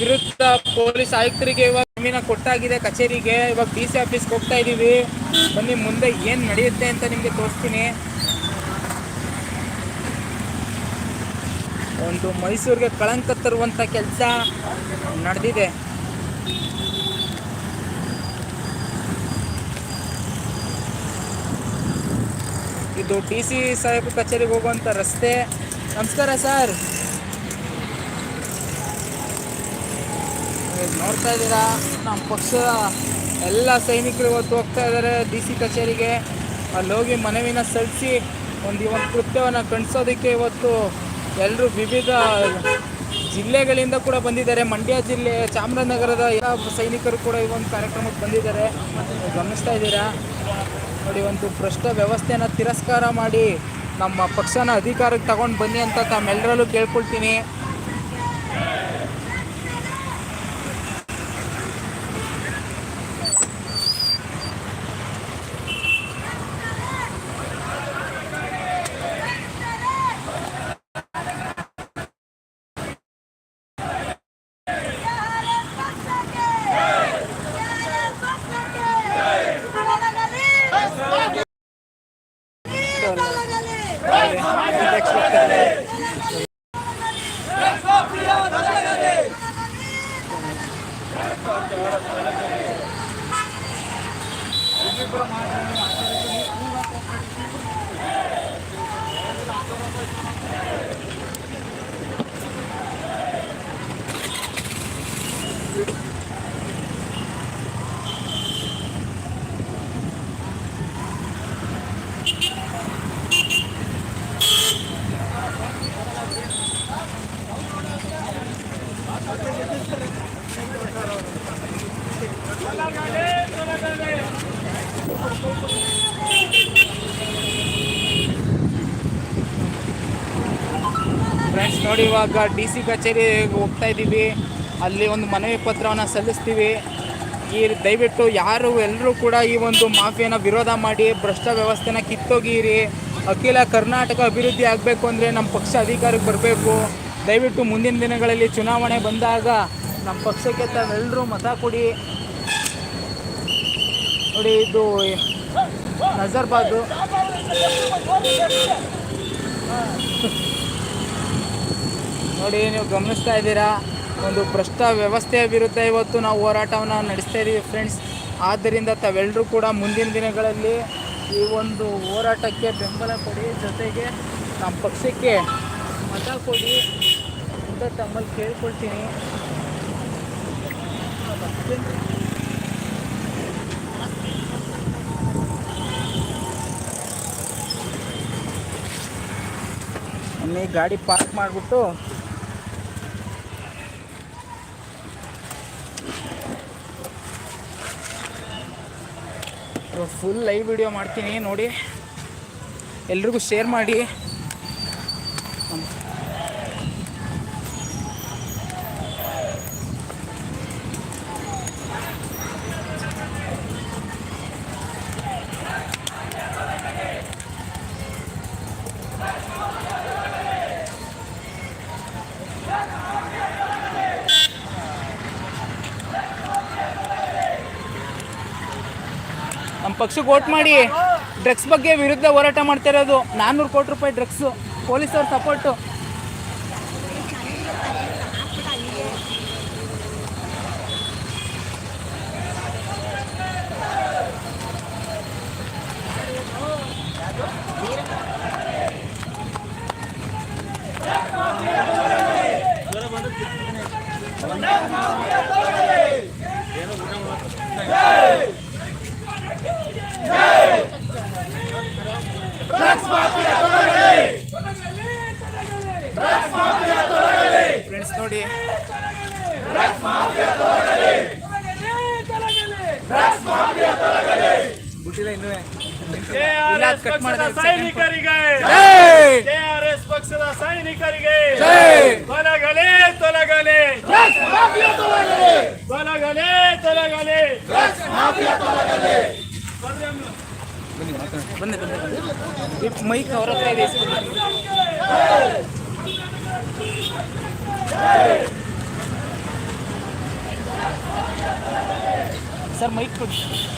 ವಿರುದ್ಧ ಪೊಲೀಸ್ ಆಯುಕ್ತರಿಗೆ ಇವಾಗ ಜಮೀನ ಕೊಟ್ಟಾಗಿದೆ, ಕಚೇರಿಗೆ. ಇವಾಗ ಡಿ ಸಿ ಆಫೀಸ್ಗೆ ಹೋಗ್ತಾ ಇದ್ದೀವಿ ಬನ್ನಿ, ಮುಂದೆ ಏನು ನಡೆಯುತ್ತೆ ಅಂತ ನಿಮಗೆ ತೋರಿಸ್ತೀನಿ. ಒಂದು ಮೈಸೂರಿಗೆ ಕಳಂಕ ತರುವಂಥ ಕೆಲಸ ನಡೆದಿದೆ. ಇದು ಡಿ ಸಿ ಸಾಹೇಬ್ ಕಚೇರಿಗೆ ಹೋಗುವಂಥ ರಸ್ತೆ. ನಮಸ್ಕಾರ, ಸರ್. ನೋಡ್ತಾ ಇದ್ದೀರಾ? ನಮ್ಮ ಪಕ್ಷದ ಎಲ್ಲ ಸೈನಿಕರು ಇವತ್ತು ಹೋಗ್ತಾ ಇದ್ದಾರೆ ಡಿ ಸಿ ಕಚೇರಿಗೆ. ಅಲ್ಲಿ ಹೋಗಿ ಮನವಿನ ಸಲ್ಲಿಸಿ ಒಂದು ಇವತ್ತು ಕೃತ್ಯವನ್ನು ಕಣಿಸೋದಕ್ಕೆ ಇವತ್ತು ಎಲ್ಲರೂ ವಿವಿಧ ಜಿಲ್ಲೆಗಳಿಂದ ಕೂಡ ಬಂದಿದ್ದಾರೆ. ಮಂಡ್ಯ ಜಿಲ್ಲೆ, ಚಾಮರಾಜನಗರದ ಎಲ್ಲ ಸೈನಿಕರು ಕೂಡ ಈ ಒಂದು ಕಾರ್ಯಕ್ರಮಕ್ಕೆ ಬಂದಿದ್ದಾರೆ. ಗಮನಿಸ್ತಾ ಇದ್ದೀರಾ? ನೋಡಿ, ಒಂದು ಭ್ರಷ್ಟ ವ್ಯವಸ್ಥೆನ ತಿರಸ್ಕಾರ ಮಾಡಿ ನಮ್ಮ ಪಕ್ಷನ ಅಧಿಕಾರಕ್ಕೆ ತಗೊಂಡು ಬನ್ನಿ ಅಂತ ತಮ್ಮೆಲ್ಲರಲ್ಲೂ ಕೇಳ್ಕೊಳ್ತೀನಿ ಫ್ರೆಂಡ್ಸ್ ನೋಡಿ ಇವಾಗ ಡಿ ಸಿ ಕಚೇರಿಗೆ ಹೋಗ್ತಾ ಇದ್ದೀವಿ. ಅಲ್ಲಿ ಒಂದು ಮನವಿ ಪತ್ರವನ್ನು ಸಲ್ಲಿಸ್ತೀವಿ. ಈ ದಯವಿಟ್ಟು ಯಾರು ಎಲ್ಲರೂ ಕೂಡ ಈ ಒಂದು ಮಾಫಿಯನ್ನು ವಿರೋಧ ಮಾಡಿ, ಭ್ರಷ್ಟ ವ್ಯವಸ್ಥೆನ ಕಿತ್ತೋಗಿರಿ ಅಖಿಲ ಕರ್ನಾಟಕ ಅಭಿವೃದ್ಧಿ ಆಗಬೇಕು ಅಂದರೆ ನಮ್ಮ ಪಕ್ಷ ಅಧಿಕಾರಕ್ಕೆ ಬರಬೇಕು. ದಯವಿಟ್ಟು ಮುಂದಿನ ದಿನಗಳಲ್ಲಿ ಚುನಾವಣೆ ಬಂದಾಗ ನಮ್ಮ ಪಕ್ಷಕ್ಕೆ ತಾವೆಲ್ಲರೂ ಮತ ಕೊಡಿ. ನೋಡಿ, ಇದು ನಜರ್ಬಾದು. ನೋಡಿ, ನೀವು ಗಮನಿಸ್ತಾ ಇದ್ದೀರಾ? ಒಂದು ಭ್ರಷ್ಟ ವ್ಯವಸ್ಥೆಯ ವಿರುದ್ಧ ಇವತ್ತು ನಾವು ಹೋರಾಟವನ್ನು ನಡೆಸ್ತಾ ಇದ್ದೀವಿ ಫ್ರೆಂಡ್ಸ್ ಆದ್ದರಿಂದ ತಾವೆಲ್ಲರೂ ಕೂಡ ಮುಂದಿನ ದಿನಗಳಲ್ಲಿ ಈ ಒಂದು ಹೋರಾಟಕ್ಕೆ ಬೆಂಬಲ ಕೊಡಿ. ಜೊತೆಗೆ ನಮ್ಮ ಪಕ್ಷಕ್ಕೆ ಮತ ಕೊಡಿ ಅಂತ ತಮ್ಮಲ್ಲಿ ಕೇಳ್ಕೊಳ್ತೀನಿ. ಗಾಡಿ ಪಾರ್ಕ್ ಮಾಡಿಬಿಟ್ಟು ಫುಲ್ ಲೈವ್ ವಿಡಿಯೋ ಮಾಡ್ತೀನಿ ನೋಡಿ. ಎಲ್ರಿಗೂ ಶೇರ್ ಮಾಡಿ. ಪಕ್ಷಕ್ಕೆ ವೋಟ್ ಮಾಡಿ ಡ್ರಗ್ಸ್ ಬಗ್ಗೆ ವಿರುದ್ಧ ಹೋರಾಟ ಮಾಡ್ತಾ ಇರೋದು ನಾನ್ನೂರು ಕೋಟಿ ರೂಪಾಯಿ ಡ್ರಗ್ಸು, ಪೊಲೀಸವ್ರ ಸಪೋರ್ಟು ಫ್ರೆಂಡ್ಸ್ ನೋಡಿ. ಬಿಟ್ಟಿಲ್ಲ ಇನ್ನೂ ಮಾಡಿದ್ರೆ second ಸೈನಿಕರಿಗೆ! ಕೆಆರ್ಎಸ್ ಪಕ್ಷದ ಸೈನಿಕರಿಗೆ! ತೊಲಗಲಿ. ತೊಲಗಲಿ. ತೊಲಗಲಿ. ತೊಲಗಲಿ. ಬನ್ನಿ ಬನ್ನಿ ಬನ್ನಿ. ಮೈಕ್ ಅವ್ರ ಹತ್ರ ಇದೆ. सर मैक कोई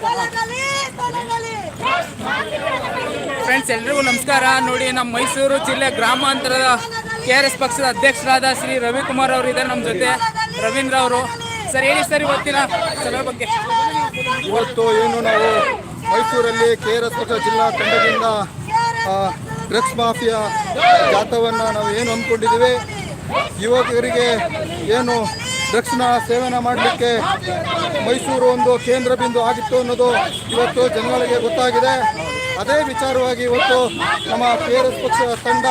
Fala, galera! ಫ್ರೆಂಡ್ಸ್ ಎಲ್ರಿಗೂ ನಮಸ್ಕಾರ. ನೋಡಿ, ನಮ್ಮ ಮೈಸೂರು ಜಿಲ್ಲೆ ಗ್ರಾಮಾಂತರದ ಕೆ ಆರ್ ಎಸ್ ಪಕ್ಷದ ಅಧ್ಯಕ್ಷರಾದ ಶ್ರೀ ರವಿಕುಮಾರ್ ಅವರು ಇದ್ದಾರೆ ನಮ್ಮ ಜೊತೆ. ರವೀಂದ್ರ ಅವರು. ಸರ್, ಹೇಳಿ ಸರ್ ಇವತ್ತಿನ ಸಭೆ ಬಗ್ಗೆ. ಇವತ್ತು ಏನು ನಾವು ಮೈಸೂರಲ್ಲಿ ಕೆ ಆರ್ ಎಸ್ ಪಕ್ಷ ಜಿಲ್ಲಾ ತಂಡದಿಂದ ಡ್ರಗ್ಸ್ ಮಾಫಿಯಾ ಜಾಥವನ್ನು ನಾವು ಏನು ಅಂದ್ಕೊಂಡಿದ್ದೀವಿ? ಯುವಕರಿಗೆ ಏನು ಡ್ರಗ್ಸ್ನ ಸೇವನೆ ಮಾಡಲಿಕ್ಕೆ ಮೈಸೂರು ಒಂದು ಕೇಂದ್ರ ಬಿಂದು ಆಗಿತ್ತು ಅನ್ನೋದು ಇವತ್ತು ಜನಗಳಿಗೆ ಗೊತ್ತಾಗಿದೆ. ಅದೇ ವಿಚಾರವಾಗಿ ಇವತ್ತು ನಮ್ಮ ಕೆ ಆರ್ ಎಸ್ ಪಕ್ಷ ತಂಡ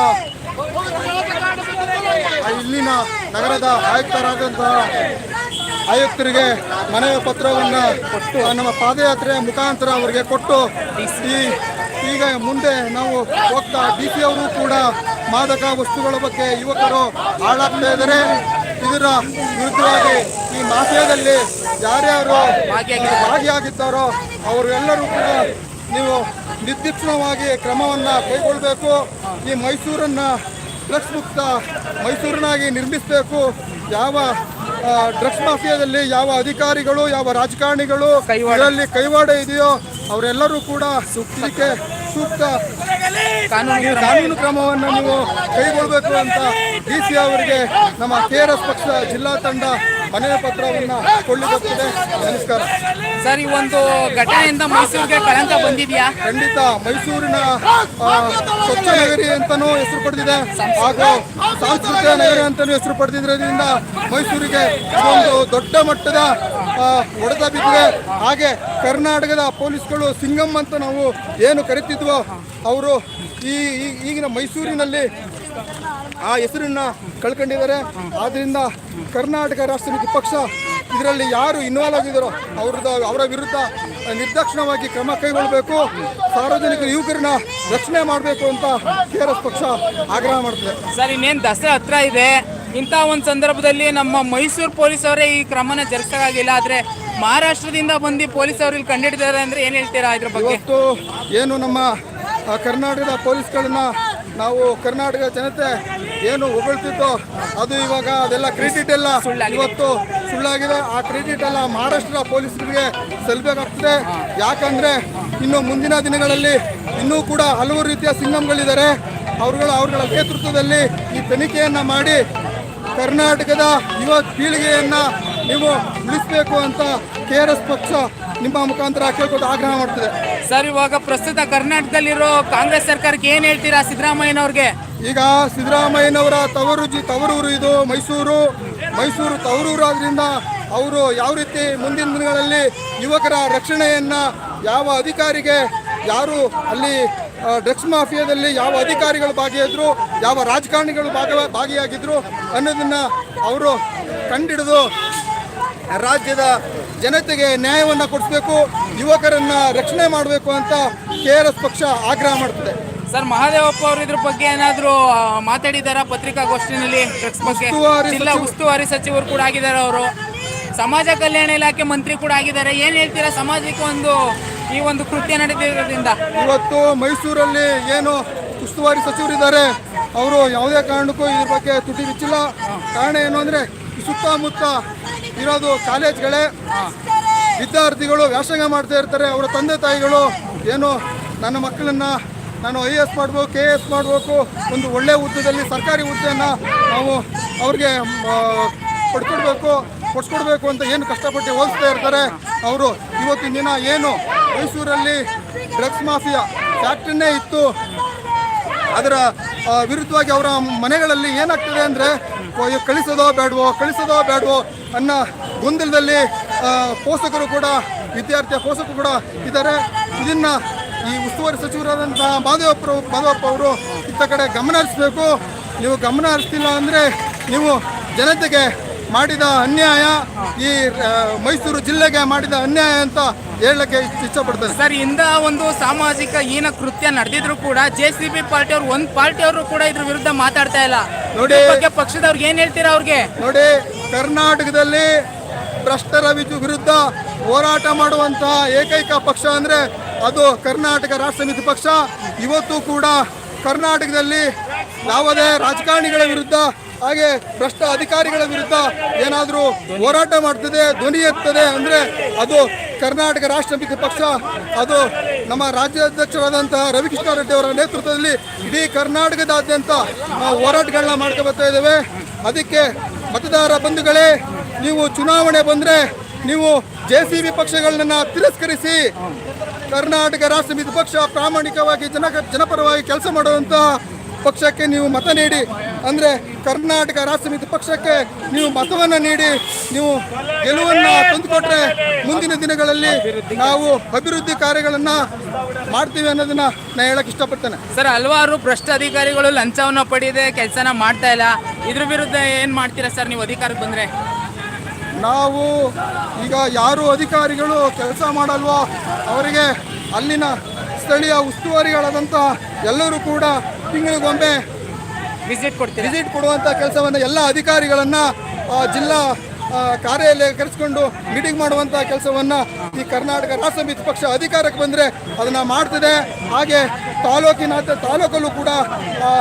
ಇಲ್ಲಿನ ನಗರದ ಆಯುಕ್ತರಾದಂತಹ ಆಯುಕ್ತರಿಗೆ ಮನವಿ ಪತ್ರವನ್ನು ಕೊಟ್ಟು ನಮ್ಮ ಪಾದಯಾತ್ರೆ ಮುಖಾಂತರ ಅವರಿಗೆ ಕೊಟ್ಟು, ಈ ಈಗ ಮುಂದೆ ನಾವು ಹೋಗ್ತಾ ಡಿ ಪಿ ಅವರು ಕೂಡ ಮಾದಕ ವಸ್ತುಗಳ ಬಗ್ಗೆ ಯುವಕರು ಹಾಳಾಗ್ತಾ ಇದ್ದಾರೆ. ಇದರ ವಿರುದ್ಧವಾಗಿ ಈ ಮಾಫಿಯಾದಲ್ಲಿ ಯಾರ್ಯಾರು ಭಾಗಿಯಾಗಿದ್ದಾರೋ, ಅವರೆಲ್ಲರೂ ಕೂಡ ನೀವು ನಿರ್ದಿಕ್ಷಣವಾಗಿ ಕ್ರಮವನ್ನು ಕೈಗೊಳ್ಳಬೇಕು. ಈ ಮೈಸೂರನ್ನು ಡ್ರಗ್ಸ್ ಮುಕ್ತ ಮೈಸೂರಿನಾಗಿ ನಿರ್ಮಿಸಬೇಕು. ಯಾವ ಡ್ರಗ್ಸ್ ಮಾಫಿಯಾದಲ್ಲಿ ಯಾವ ಅಧಿಕಾರಿಗಳು ಯಾವ ರಾಜಕಾರಣಿಗಳು ಕೈವಾಡ. ಇದರಲ್ಲಿ ಕೈವಾಡ ಇದೆಯೋ ಅವರೆಲ್ಲರೂ ಕೂಡ ಇದಕ್ಕೆ ಸೂಕ್ತ ಕಾನೂನು ಕ್ರಮವನ್ನು ನೀವು ಕೈಗೊಳ್ಳಬೇಕು ಅಂತ ಡಿ ಸಿ ಅವರಿಗೆ ನಮ್ಮ ಕೆ ಆರ್ ಎಸ್ ಪಕ್ಷ ಜಿಲ್ಲಾ ತಂಡ ಮನವಿ ಪತ್ರವನ್ನು ಕೊಳ್ಳಿಕೊಟ್ಟಿದೆ. ನಮಸ್ಕಾರ. ಸರ್ ಈ ಒಂದು ಘಟನೆಯಿಂದ ಮೈಸೂರಿಗೆ ಕಳಂಕ ಬಂದಿದೆಯಾ? ಖಂಡಿತ ಮೈಸೂರಿನ ಸ್ವಚ್ಛ ನಗರಿ ಅಂತಾನೂ ಹೆಸರು ಪಡೆದಿದೆ. ಹಾಗೂ ಸಾಂಸ್ಕೃತಿಕ ನಗರಿ ಅಂತಾನೂ ಹೆಸರು ಪಡೆದಿರೋದ್ರಿಂದ ಮೈಸೂರಿಗೆ ಒಂದು ದೊಡ್ಡ ಮಟ್ಟದ ಹೊಡೆತ ಬಿದ್ದಿದೆ. ಹಾಗೆ ಕರ್ನಾಟಕದ ಪೊಲೀಸ್ಗಳು ಸಿಂಗಮ್ ಅಂತ ನಾವು ಏನು ಕರಿತಿದ್ವೋ ಅವರು ಈ- ಈಗಿನ ಮೈಸೂರಿನಲ್ಲಿ ಆ ಹೆಸರನ್ನ ಕಳ್ಕೊಂಡಿದ್ದಾರೆ. ಆದ್ರಿಂದ ಕರ್ನಾಟಕ ರಾಷ್ಟ್ರೀಯ ಪಕ್ಷ ಇದರಲ್ಲಿ ಯಾರು ಇನ್ವಾಲ್ವ್ ಆಗಿದ್ದಾರೋ ಅವ್ರದ್ದು ಅವರ ವಿರುದ್ಧ ನಿರ್ದಾಕ್ಷಿಣ್ಯವಾಗಿ ಕ್ರಮ ಕೈಗೊಳ್ಳಬೇಕು. ಸಾರ್ವಜನಿಕ ಯುವಕರನ್ನ ರಕ್ಷಣೆ ಮಾಡಬೇಕು ಅಂತ ಕೆ ಆರ್ ಎಸ್ ಪಕ್ಷ ಆಗ್ರಹ ಮಾಡ್ತದೆ. ಸರ್ ಇನ್ನೇನು ದಸರಾ ಹತ್ರ ಇದೆ. ಇಂಥ ಒಂದು ಸಂದರ್ಭದಲ್ಲಿ ನಮ್ಮ ಮೈಸೂರು ಪೊಲೀಸವರೇ ಈ ಕ್ರಮನ ಜರುಗಿಸೋಕ್ಕಾಗಿಲ್ಲ. ಆದರೆ ಮಹಾರಾಷ್ಟ್ರದಿಂದ ಬಂದು ಪೊಲೀಸ್ ಅವರು ಇಲ್ಲಿ ಕಂಡಿಡಿದ್ದಾರೆ ಅಂದರೆ ಏನು ಹೇಳ್ತೀರಾ ಇದ್ರ ಬಗ್ಗೆ? ಇವತ್ತು ಏನು ನಮ್ಮ ಕರ್ನಾಟಕದ ಪೊಲೀಸ್ಗಳನ್ನ ನಾವು ಕರ್ನಾಟಕ ಜನತೆ ಏನು ಹೊಗಳ್ತಿತ್ತು ಅದು ಇವಾಗ ಅದೆಲ್ಲ ಕ್ರೆಡಿಟ್ ಎಲ್ಲ ಇವತ್ತು ಸುಳ್ಳಾಗಿದೆ. ಆ ಕ್ರೆಡಿಟ್ ಎಲ್ಲ ಮಹಾರಾಷ್ಟ್ರ ಪೊಲೀಸರಿಗೆ ಸಲ್ಲಬೇಕಾಗ್ತದೆ ಯಾಕಂದ್ರೆ ಇನ್ನು ಮುಂದಿನ ದಿನಗಳಲ್ಲಿ ಇನ್ನೂ ಕೂಡ ಹಲವು ರೀತಿಯ ಸಿಂಗಮ್ಗಳಿದ್ದಾರೆ. ಅವ್ರುಗಳ ಅವ್ರಗಳ ನೇತೃತ್ವದಲ್ಲಿ ಈ ತನಿಖೆಯನ್ನು ಮಾಡಿ ಕರ್ನಾಟಕದ ಯುವ ಪೀಳಿಗೆಯನ್ನು ನೀವು ಉಳಿಸಬೇಕು ಅಂತ ಕೆ ಆರ್ ಎಸ್ ಪಕ್ಷ ನಿಮ್ಮ ಮುಖಾಂತರ ಕೇಳ್ಕೊಂಡು ಆಗ್ರಹ ಮಾಡ್ತದೆ. ಸರ್ ಇವಾಗ ಪ್ರಸ್ತುತ ಕರ್ನಾಟಕದಲ್ಲಿರೋ ಕಾಂಗ್ರೆಸ್ ಸರ್ಕಾರಕ್ಕೆ ಏನು ಹೇಳ್ತೀರಾ ಸಿದ್ದರಾಮಯ್ಯನವ್ರಿಗೆ? ಈಗ ಸಿದ್ದರಾಮಯ್ಯನವರ ತವರು ಜಿ ತವರೂರು ಇದು ಮೈಸೂರು. ಮೈಸೂರು ತವರೂರು ಆದ್ರಿಂದ ಅವರು ಯಾವ ರೀತಿ ಮುಂದಿನ ದಿನಗಳಲ್ಲಿ ಯುವಕರ ರಕ್ಷಣೆಯನ್ನ ಯಾವ ಅಧಿಕಾರಿಗೆ ಯಾರು ಅಲ್ಲಿ ಡ್ರಗ್ಸ್ ಮಾಫಿಯಾದಲ್ಲಿ ಯಾವ ಅಧಿಕಾರಿಗಳು ಭಾಗಿಯಾದ್ರು ಯಾವ ರಾಜಕಾರಣಿಗಳು ಭಾಗ ಭಾಗಿಯಾಗಿದ್ರು ಅನ್ನೋದನ್ನ ಅವರು ಕಂಡಿಡಿದು ರಾಜ್ಯದ ಜನತೆಗೆ ನ್ಯಾಯವನ್ನು ಕೊಡಿಸ್ಬೇಕು ಯುವಕರನ್ನು ರಕ್ಷಣೆ ಮಾಡಬೇಕು ಅಂತ ಕೆ ಆರ್ ಎಸ್ ಪಕ್ಷ ಆಗ್ರಹ ಮಾಡ್ತದೆ. ಸರ್ ಮಹಾದೇವಪ್ಪ ಅವರು ಇದ್ರ ಬಗ್ಗೆ ಏನಾದರೂ ಮಾತಾಡಿದ್ದಾರಾ ಪತ್ರಿಕಾಗೋಷ್ಠಿನಲ್ಲಿ? ಡ್ರಗ್ಸ್ ಬಗ್ಗೆ? ಉಸ್ತುವಾರಿ ಜಿಲ್ಲಾ ಉಸ್ತುವಾರಿ ಸಚಿವರು ಕೂಡ ಆಗಿದ್ದಾರೆ ಅವರು. ಸಮಾಜ ಕಲ್ಯಾಣ ಇಲಾಖೆ ಮಂತ್ರಿ ಕೂಡ ಆಗಿದ್ದಾರೆ. ಏನು ಹೇಳ್ತೀರಾ ಸಮಾಜಕ್ಕೆ ಒಂದು ಈ ಒಂದು ಕೃತ್ಯ ನಡೆದಿರೋದ್ರಿಂದ? ಇವತ್ತು ಮೈಸೂರಲ್ಲಿ ಏನು ಉಸ್ತುವಾರಿ ಸಚಿವರಿದ್ದಾರೆ ಅವರು ಯಾವುದೇ ಕಾರಣಕ್ಕೂ ಇದ್ರ ಬಗ್ಗೆ ತುಟಿ ಬಿಚ್ಚಿಲ್ಲ. ಕಾರಣ ಏನು ಅಂದರೆ ಸುತ್ತಮುತ್ತ ಇರೋದು ಕಾಲೇಜ್ಗಳೇ. ವಿದ್ಯಾರ್ಥಿಗಳು ವ್ಯಾಸಂಗ ಮಾಡ್ತಾ ಇರ್ತಾರೆ ಅವರ ತಂದೆ ತಾಯಿಗಳು. ಏನು ನನ್ನ ಮಕ್ಕಳನ್ನ ನಾನು ಐ ಎ ಎಸ್ ಮಾಡಬೇಕು ಕೆ ಎ ಎಸ್ ಮಾಡಬೇಕು ಒಂದು ಒಳ್ಳೆಯ ಹುದ್ದೆಯಲ್ಲಿ ಸರ್ಕಾರಿ ಹುದ್ದೆಯನ್ನು ನಾವು ಅವ್ರಿಗೆ ಪಡ್ಕೊಡ್ಬೇಕು ಕೊಡ್ಸ್ಕೊಡ್ಬೇಕು ಅಂತ ಏನು ಕಷ್ಟಪಟ್ಟು ಹೋಲಿಸ್ತಾ ಇರ್ತಾರೆ. ಅವರು ಇವತ್ತಿನ ದಿನ ಏನು ಮೈಸೂರಲ್ಲಿ ಡ್ರಗ್ಸ್ ಮಾಫಿಯಾ ಫ್ಯಾಕ್ಟ್ರಿನೇ ಇತ್ತು. ಅದರ ವಿರುದ್ಧವಾಗಿ ಅವರ ಮನೆಗಳಲ್ಲಿ ಏನಾಗ್ತದೆ ಅಂದರೆ ಕಳಿಸೋದೋ ಬೇಡವೋ ಕಳಿಸೋದೋ ಬೇಡವೋ ಅನ್ನೋ ಗೊಂದಲದಲ್ಲಿ ಪೋಷಕರು ಕೂಡ, ವಿದ್ಯಾರ್ಥಿಯ ಪೋಷಕರು ಕೂಡ ಇದ್ದಾರೆ. ಇದನ್ನ ಈ ಉಸ್ತುವಾರಿ ಸಚಿವರಾದಂತಹ ಮಾಧವಪ್ಪರು ಮಾಧವಪ್ಪ ಅವರು ಇತ್ತ ಕಡೆ ಗಮನ ಹರಿಸಬೇಕು. ನೀವು ಗಮನ ಹರಿಸ್ತಿಲ್ಲ ಅಂದರೆ ನೀವು ಜನತೆಗೆ ಮಾಡಿದ ಅನ್ಯಾಯ ಈ ಮೈಸೂರು ಜಿಲ್ಲೆಗೆ ಮಾಡಿದ ಅನ್ಯಾಯ ಅಂತ ಹೇಳಕ್ಕೆ ಇಷ್ಟಪಡ್ತಾರೆ ಸರ್ ಇಂದ ಒಂದು ಸಾಮಾಜಿಕ ಹೀನ ಕೃತ್ಯ ನಡೆದಿದ್ರು ಕೂಡ ಜೆ ಸಿ ಬಿ ಪಾರ್ಟಿ ಅವರು ಒಂದ್ ಪಾರ್ಟಿ ಅವರು ಕೂಡ ಇದ್ರ ವಿರುದ್ಧ ಮಾತಾಡ್ತಾ ಇಲ್ಲ. ನೋಡಿ. ಬಗ್ಗೆ ಪಕ್ಷದವ್ರಿಗೆ ಏನ್ ಹೇಳ್ತೀರಾ ಅವ್ರಿಗೆ? ನೋಡಿ ಕರ್ನಾಟಕದಲ್ಲಿ ಭ್ರಷ್ಟರ ವಿರುದ್ಧ ಹೋರಾಟ ಮಾಡುವಂತಹ ಏಕೈಕ ಪಕ್ಷ ಅಂದರೆ ಅದು ಕರ್ನಾಟಕ ರಾಷ್ಟ್ರ ಸಮಿತಿ ಪಕ್ಷ. ಇವತ್ತು ಕೂಡ ಕರ್ನಾಟಕದಲ್ಲಿ ಯಾವುದೇ ರಾಜಕಾರಣಿಗಳ ವಿರುದ್ಧ ಹಾಗೆ ಭ್ರಷ್ಟ ಅಧಿಕಾರಿಗಳ ವಿರುದ್ಧ ಏನಾದರೂ ಹೋರಾಟ ಮಾಡ್ತದೆ, ಧ್ವನಿ ಎತ್ತದೆ ಅಂದರೆ ಅದು ಕರ್ನಾಟಕ ರಾಷ್ಟ್ರ ಸಮಿತಿ ಪಕ್ಷ, ಅದು ನಮ್ಮ ರಾಜ್ಯಾಧ್ಯಕ್ಷರಾದಂತಹ ರವಿಕೃಷ್ಣ ರೆಡ್ಡಿ ಅವರ ನೇತೃತ್ವದಲ್ಲಿ ಇಡೀ ಕರ್ನಾಟಕದಾದ್ಯಂತ ನಾವು ಹೋರಾಟಗಳನ್ನ ಮಾಡ್ಕೊ ಬರ್ತಾ ಇದ್ದೇವೆ. ಅದಕ್ಕೆ ಮತದಾರ ಬಂಧುಗಳೇ, ನೀವು ಚುನಾವಣೆ ಬಂದರೆ ನೀವು ಜೆ ಸಿ ಬಿ ಪಕ್ಷಗಳನ್ನ ತಿರಸ್ಕರಿಸಿ ಕರ್ನಾಟಕ ರಾಷ್ಟ್ರ ಪಕ್ಷ ಪ್ರಾಮಾಣಿಕವಾಗಿ, ಜನ ಜನಪರವಾಗಿ ಕೆಲಸ ಮಾಡುವಂತಹ ಪಕ್ಷಕ್ಕೆ ನೀವು ಮತ ನೀಡಿ. ಅಂದರೆ ಕರ್ನಾಟಕ ರಾಷ್ಟ್ರ ಸಮಿತಿ ಪಕ್ಷಕ್ಕೆ ನೀವು ಮತವನ್ನು ನೀಡಿ ನೀವು ಗೆಲುವನ್ನು ತಂದುಕೊಟ್ರೆ ಮುಂದಿನ ದಿನಗಳಲ್ಲಿ ನಾವು ಅಭಿವೃದ್ಧಿ ಕಾರ್ಯಗಳನ್ನು ಮಾಡ್ತೀವಿ ಅನ್ನೋದನ್ನ ನಾನು ಹೇಳಕ್ಕೆ ಇಷ್ಟಪಡ್ತೇನೆ. ಸರ್ ಹಲವಾರು ಭ್ರಷ್ಟ ಅಧಿಕಾರಿಗಳು ಲಂಚವನ್ನು ಪಡೆಯದೆ ಕೆಲಸನ ಮಾಡ್ತಾ ಇಲ್ಲ. ಇದ್ರ ವಿರುದ್ಧ ಏನು ಮಾಡ್ತೀರಾ ಸರ್ ನೀವು ಅಧಿಕಾರಕ್ಕೆ ಬಂದರೆ? ನಾವು ಈಗ ಯಾರು ಅಧಿಕಾರಿಗಳು ಕೆಲಸ ಮಾಡಲ್ವೋ ಅವರಿಗೆ ಅಲ್ಲಿನ ಸ್ಥಳೀಯ ಉಸ್ತುವಾರಿಗಳಾದಂಥ ಎಲ್ಲರೂ ಕೂಡ ತಿಂಗಳಿಗೊಮ್ಮೆ ವಿಸಿಟ್ ಕೊಡ್ತೀವಿ ವಿಸಿಟ್ ಕೊಡುವಂಥ ಕೆಲಸವನ್ನು ಎಲ್ಲ ಅಧಿಕಾರಿಗಳನ್ನು ಜಿಲ್ಲಾ ಕಾರ್ಯಾಲಯ ಕರೆಸ್ಕೊಂಡು ಮೀಟಿಂಗ್ ಮಾಡುವಂಥ ಕೆಲಸವನ್ನು ಈ ಕರ್ನಾಟಕ ರಾಷ್ಟ್ರ ಸಮಿತಿ ಪಕ್ಷ ಅಧಿಕಾರಕ್ಕೆ ಬಂದರೆ ಅದನ್ನು ಮಾಡ್ತಿದೆ. ಹಾಗೆ ತಾಲೂಕಿನ ತಾಲೂಕಲ್ಲೂ ಕೂಡ ಆ,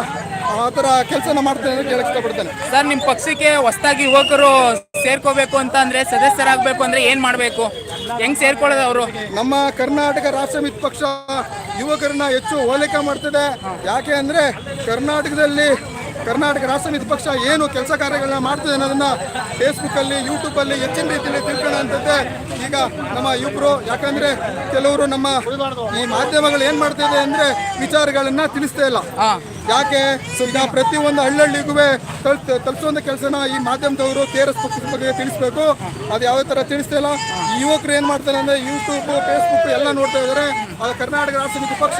ಥರ ಕೆಲಸನ ಮಾಡ್ತೇನೆ ಅಂತ ಹೇಳಕ್ ಇಷ್ಟಪಡ್ತೇನೆ. ಸರ್ ನಿಮ್ಮ ಪಕ್ಷಕ್ಕೆ ಹೊಸದಾಗಿ ಯುವಕರು ಸೇರ್ಕೋಬೇಕು ಅಂತ ಅಂದರೆ ಸದಸ್ಯರಾಗಬೇಕು ಅಂದರೆ ಏನು ಮಾಡಬೇಕು? ಹೆಂಗ್ ಸೇರ್ಕೊಳ್ಳೋದು ಅವರು? ನಮ್ಮ ಕರ್ನಾಟಕ ರಾಷ್ಟ್ರ ಸಮಿತಿ ಪಕ್ಷ ಯುವಕರನ್ನ ಹೆಚ್ಚು ಹೋಲಿಕೆ ಮಾಡ್ತದೆ. ಯಾಕೆ ಅಂದರೆ ಕರ್ನಾಟಕದಲ್ಲಿ ಕರ್ನಾಟಕ ರಾಷ್ಟ್ರ ಸಮಿತಿ ಪಕ್ಷ ಏನು ಕೆಲಸ ಕಾರ್ಯಗಳನ್ನ ಮಾಡ್ತಿದೆ ಅನ್ನೋದನ್ನ ಫೇಸ್ಬುಕ್ಕಲ್ಲಿ ಯೂಟ್ಯೂಬಲ್ಲಿ ಹೆಚ್ಚಿನ ರೀತಿಯಲ್ಲಿ ತಿಳ್ಕೊಳ್ಳೋಂಥದ್ದೇ ಈಗ ನಮ್ಮ ಯುವಕರು, ಯಾಕಂದ್ರೆ ಕೆಲವರು ನಮ್ಮ ಈ ಮಾಧ್ಯಮಗಳು ಏನು ಮಾಡ್ತಿದೆ ಅಂದ್ರೆ ವಿಚಾರಗಳನ್ನ ತಿಳಿಸ್ತಾ ಇಲ್ಲ. ಯಾಕೆ? ಈಗ ಪ್ರತಿಯೊಂದು ಹಳ್ಳಹಳ್ಳಿಗೂ ತಲ್ ತಲುಪಿಸುವಂಥ ಕೆಲಸನ ಈ ಮಾಧ್ಯಮದವರು ಕೆ ಆರ್ ಎಸ್ ಪಕ್ಷದ ಬಗ್ಗೆ ತಿಳಿಸ್ಬೇಕು. ಅದು ಯಾವ ಥರ ತಿಳಿಸ್ತಾ ಇಲ್ಲ. ಈ ಯುವಕರು ಏನು ಮಾಡ್ತಾರೆ ಅಂದರೆ ಯೂಟ್ಯೂಬ್ ಫೇಸ್ಬುಕ್ ಎಲ್ಲ ನೋಡ್ತಾ ಇದ್ದಾರೆ. ಅದು ಕರ್ನಾಟಕ ರಾಷ್ಟ್ರ ಪಕ್ಷ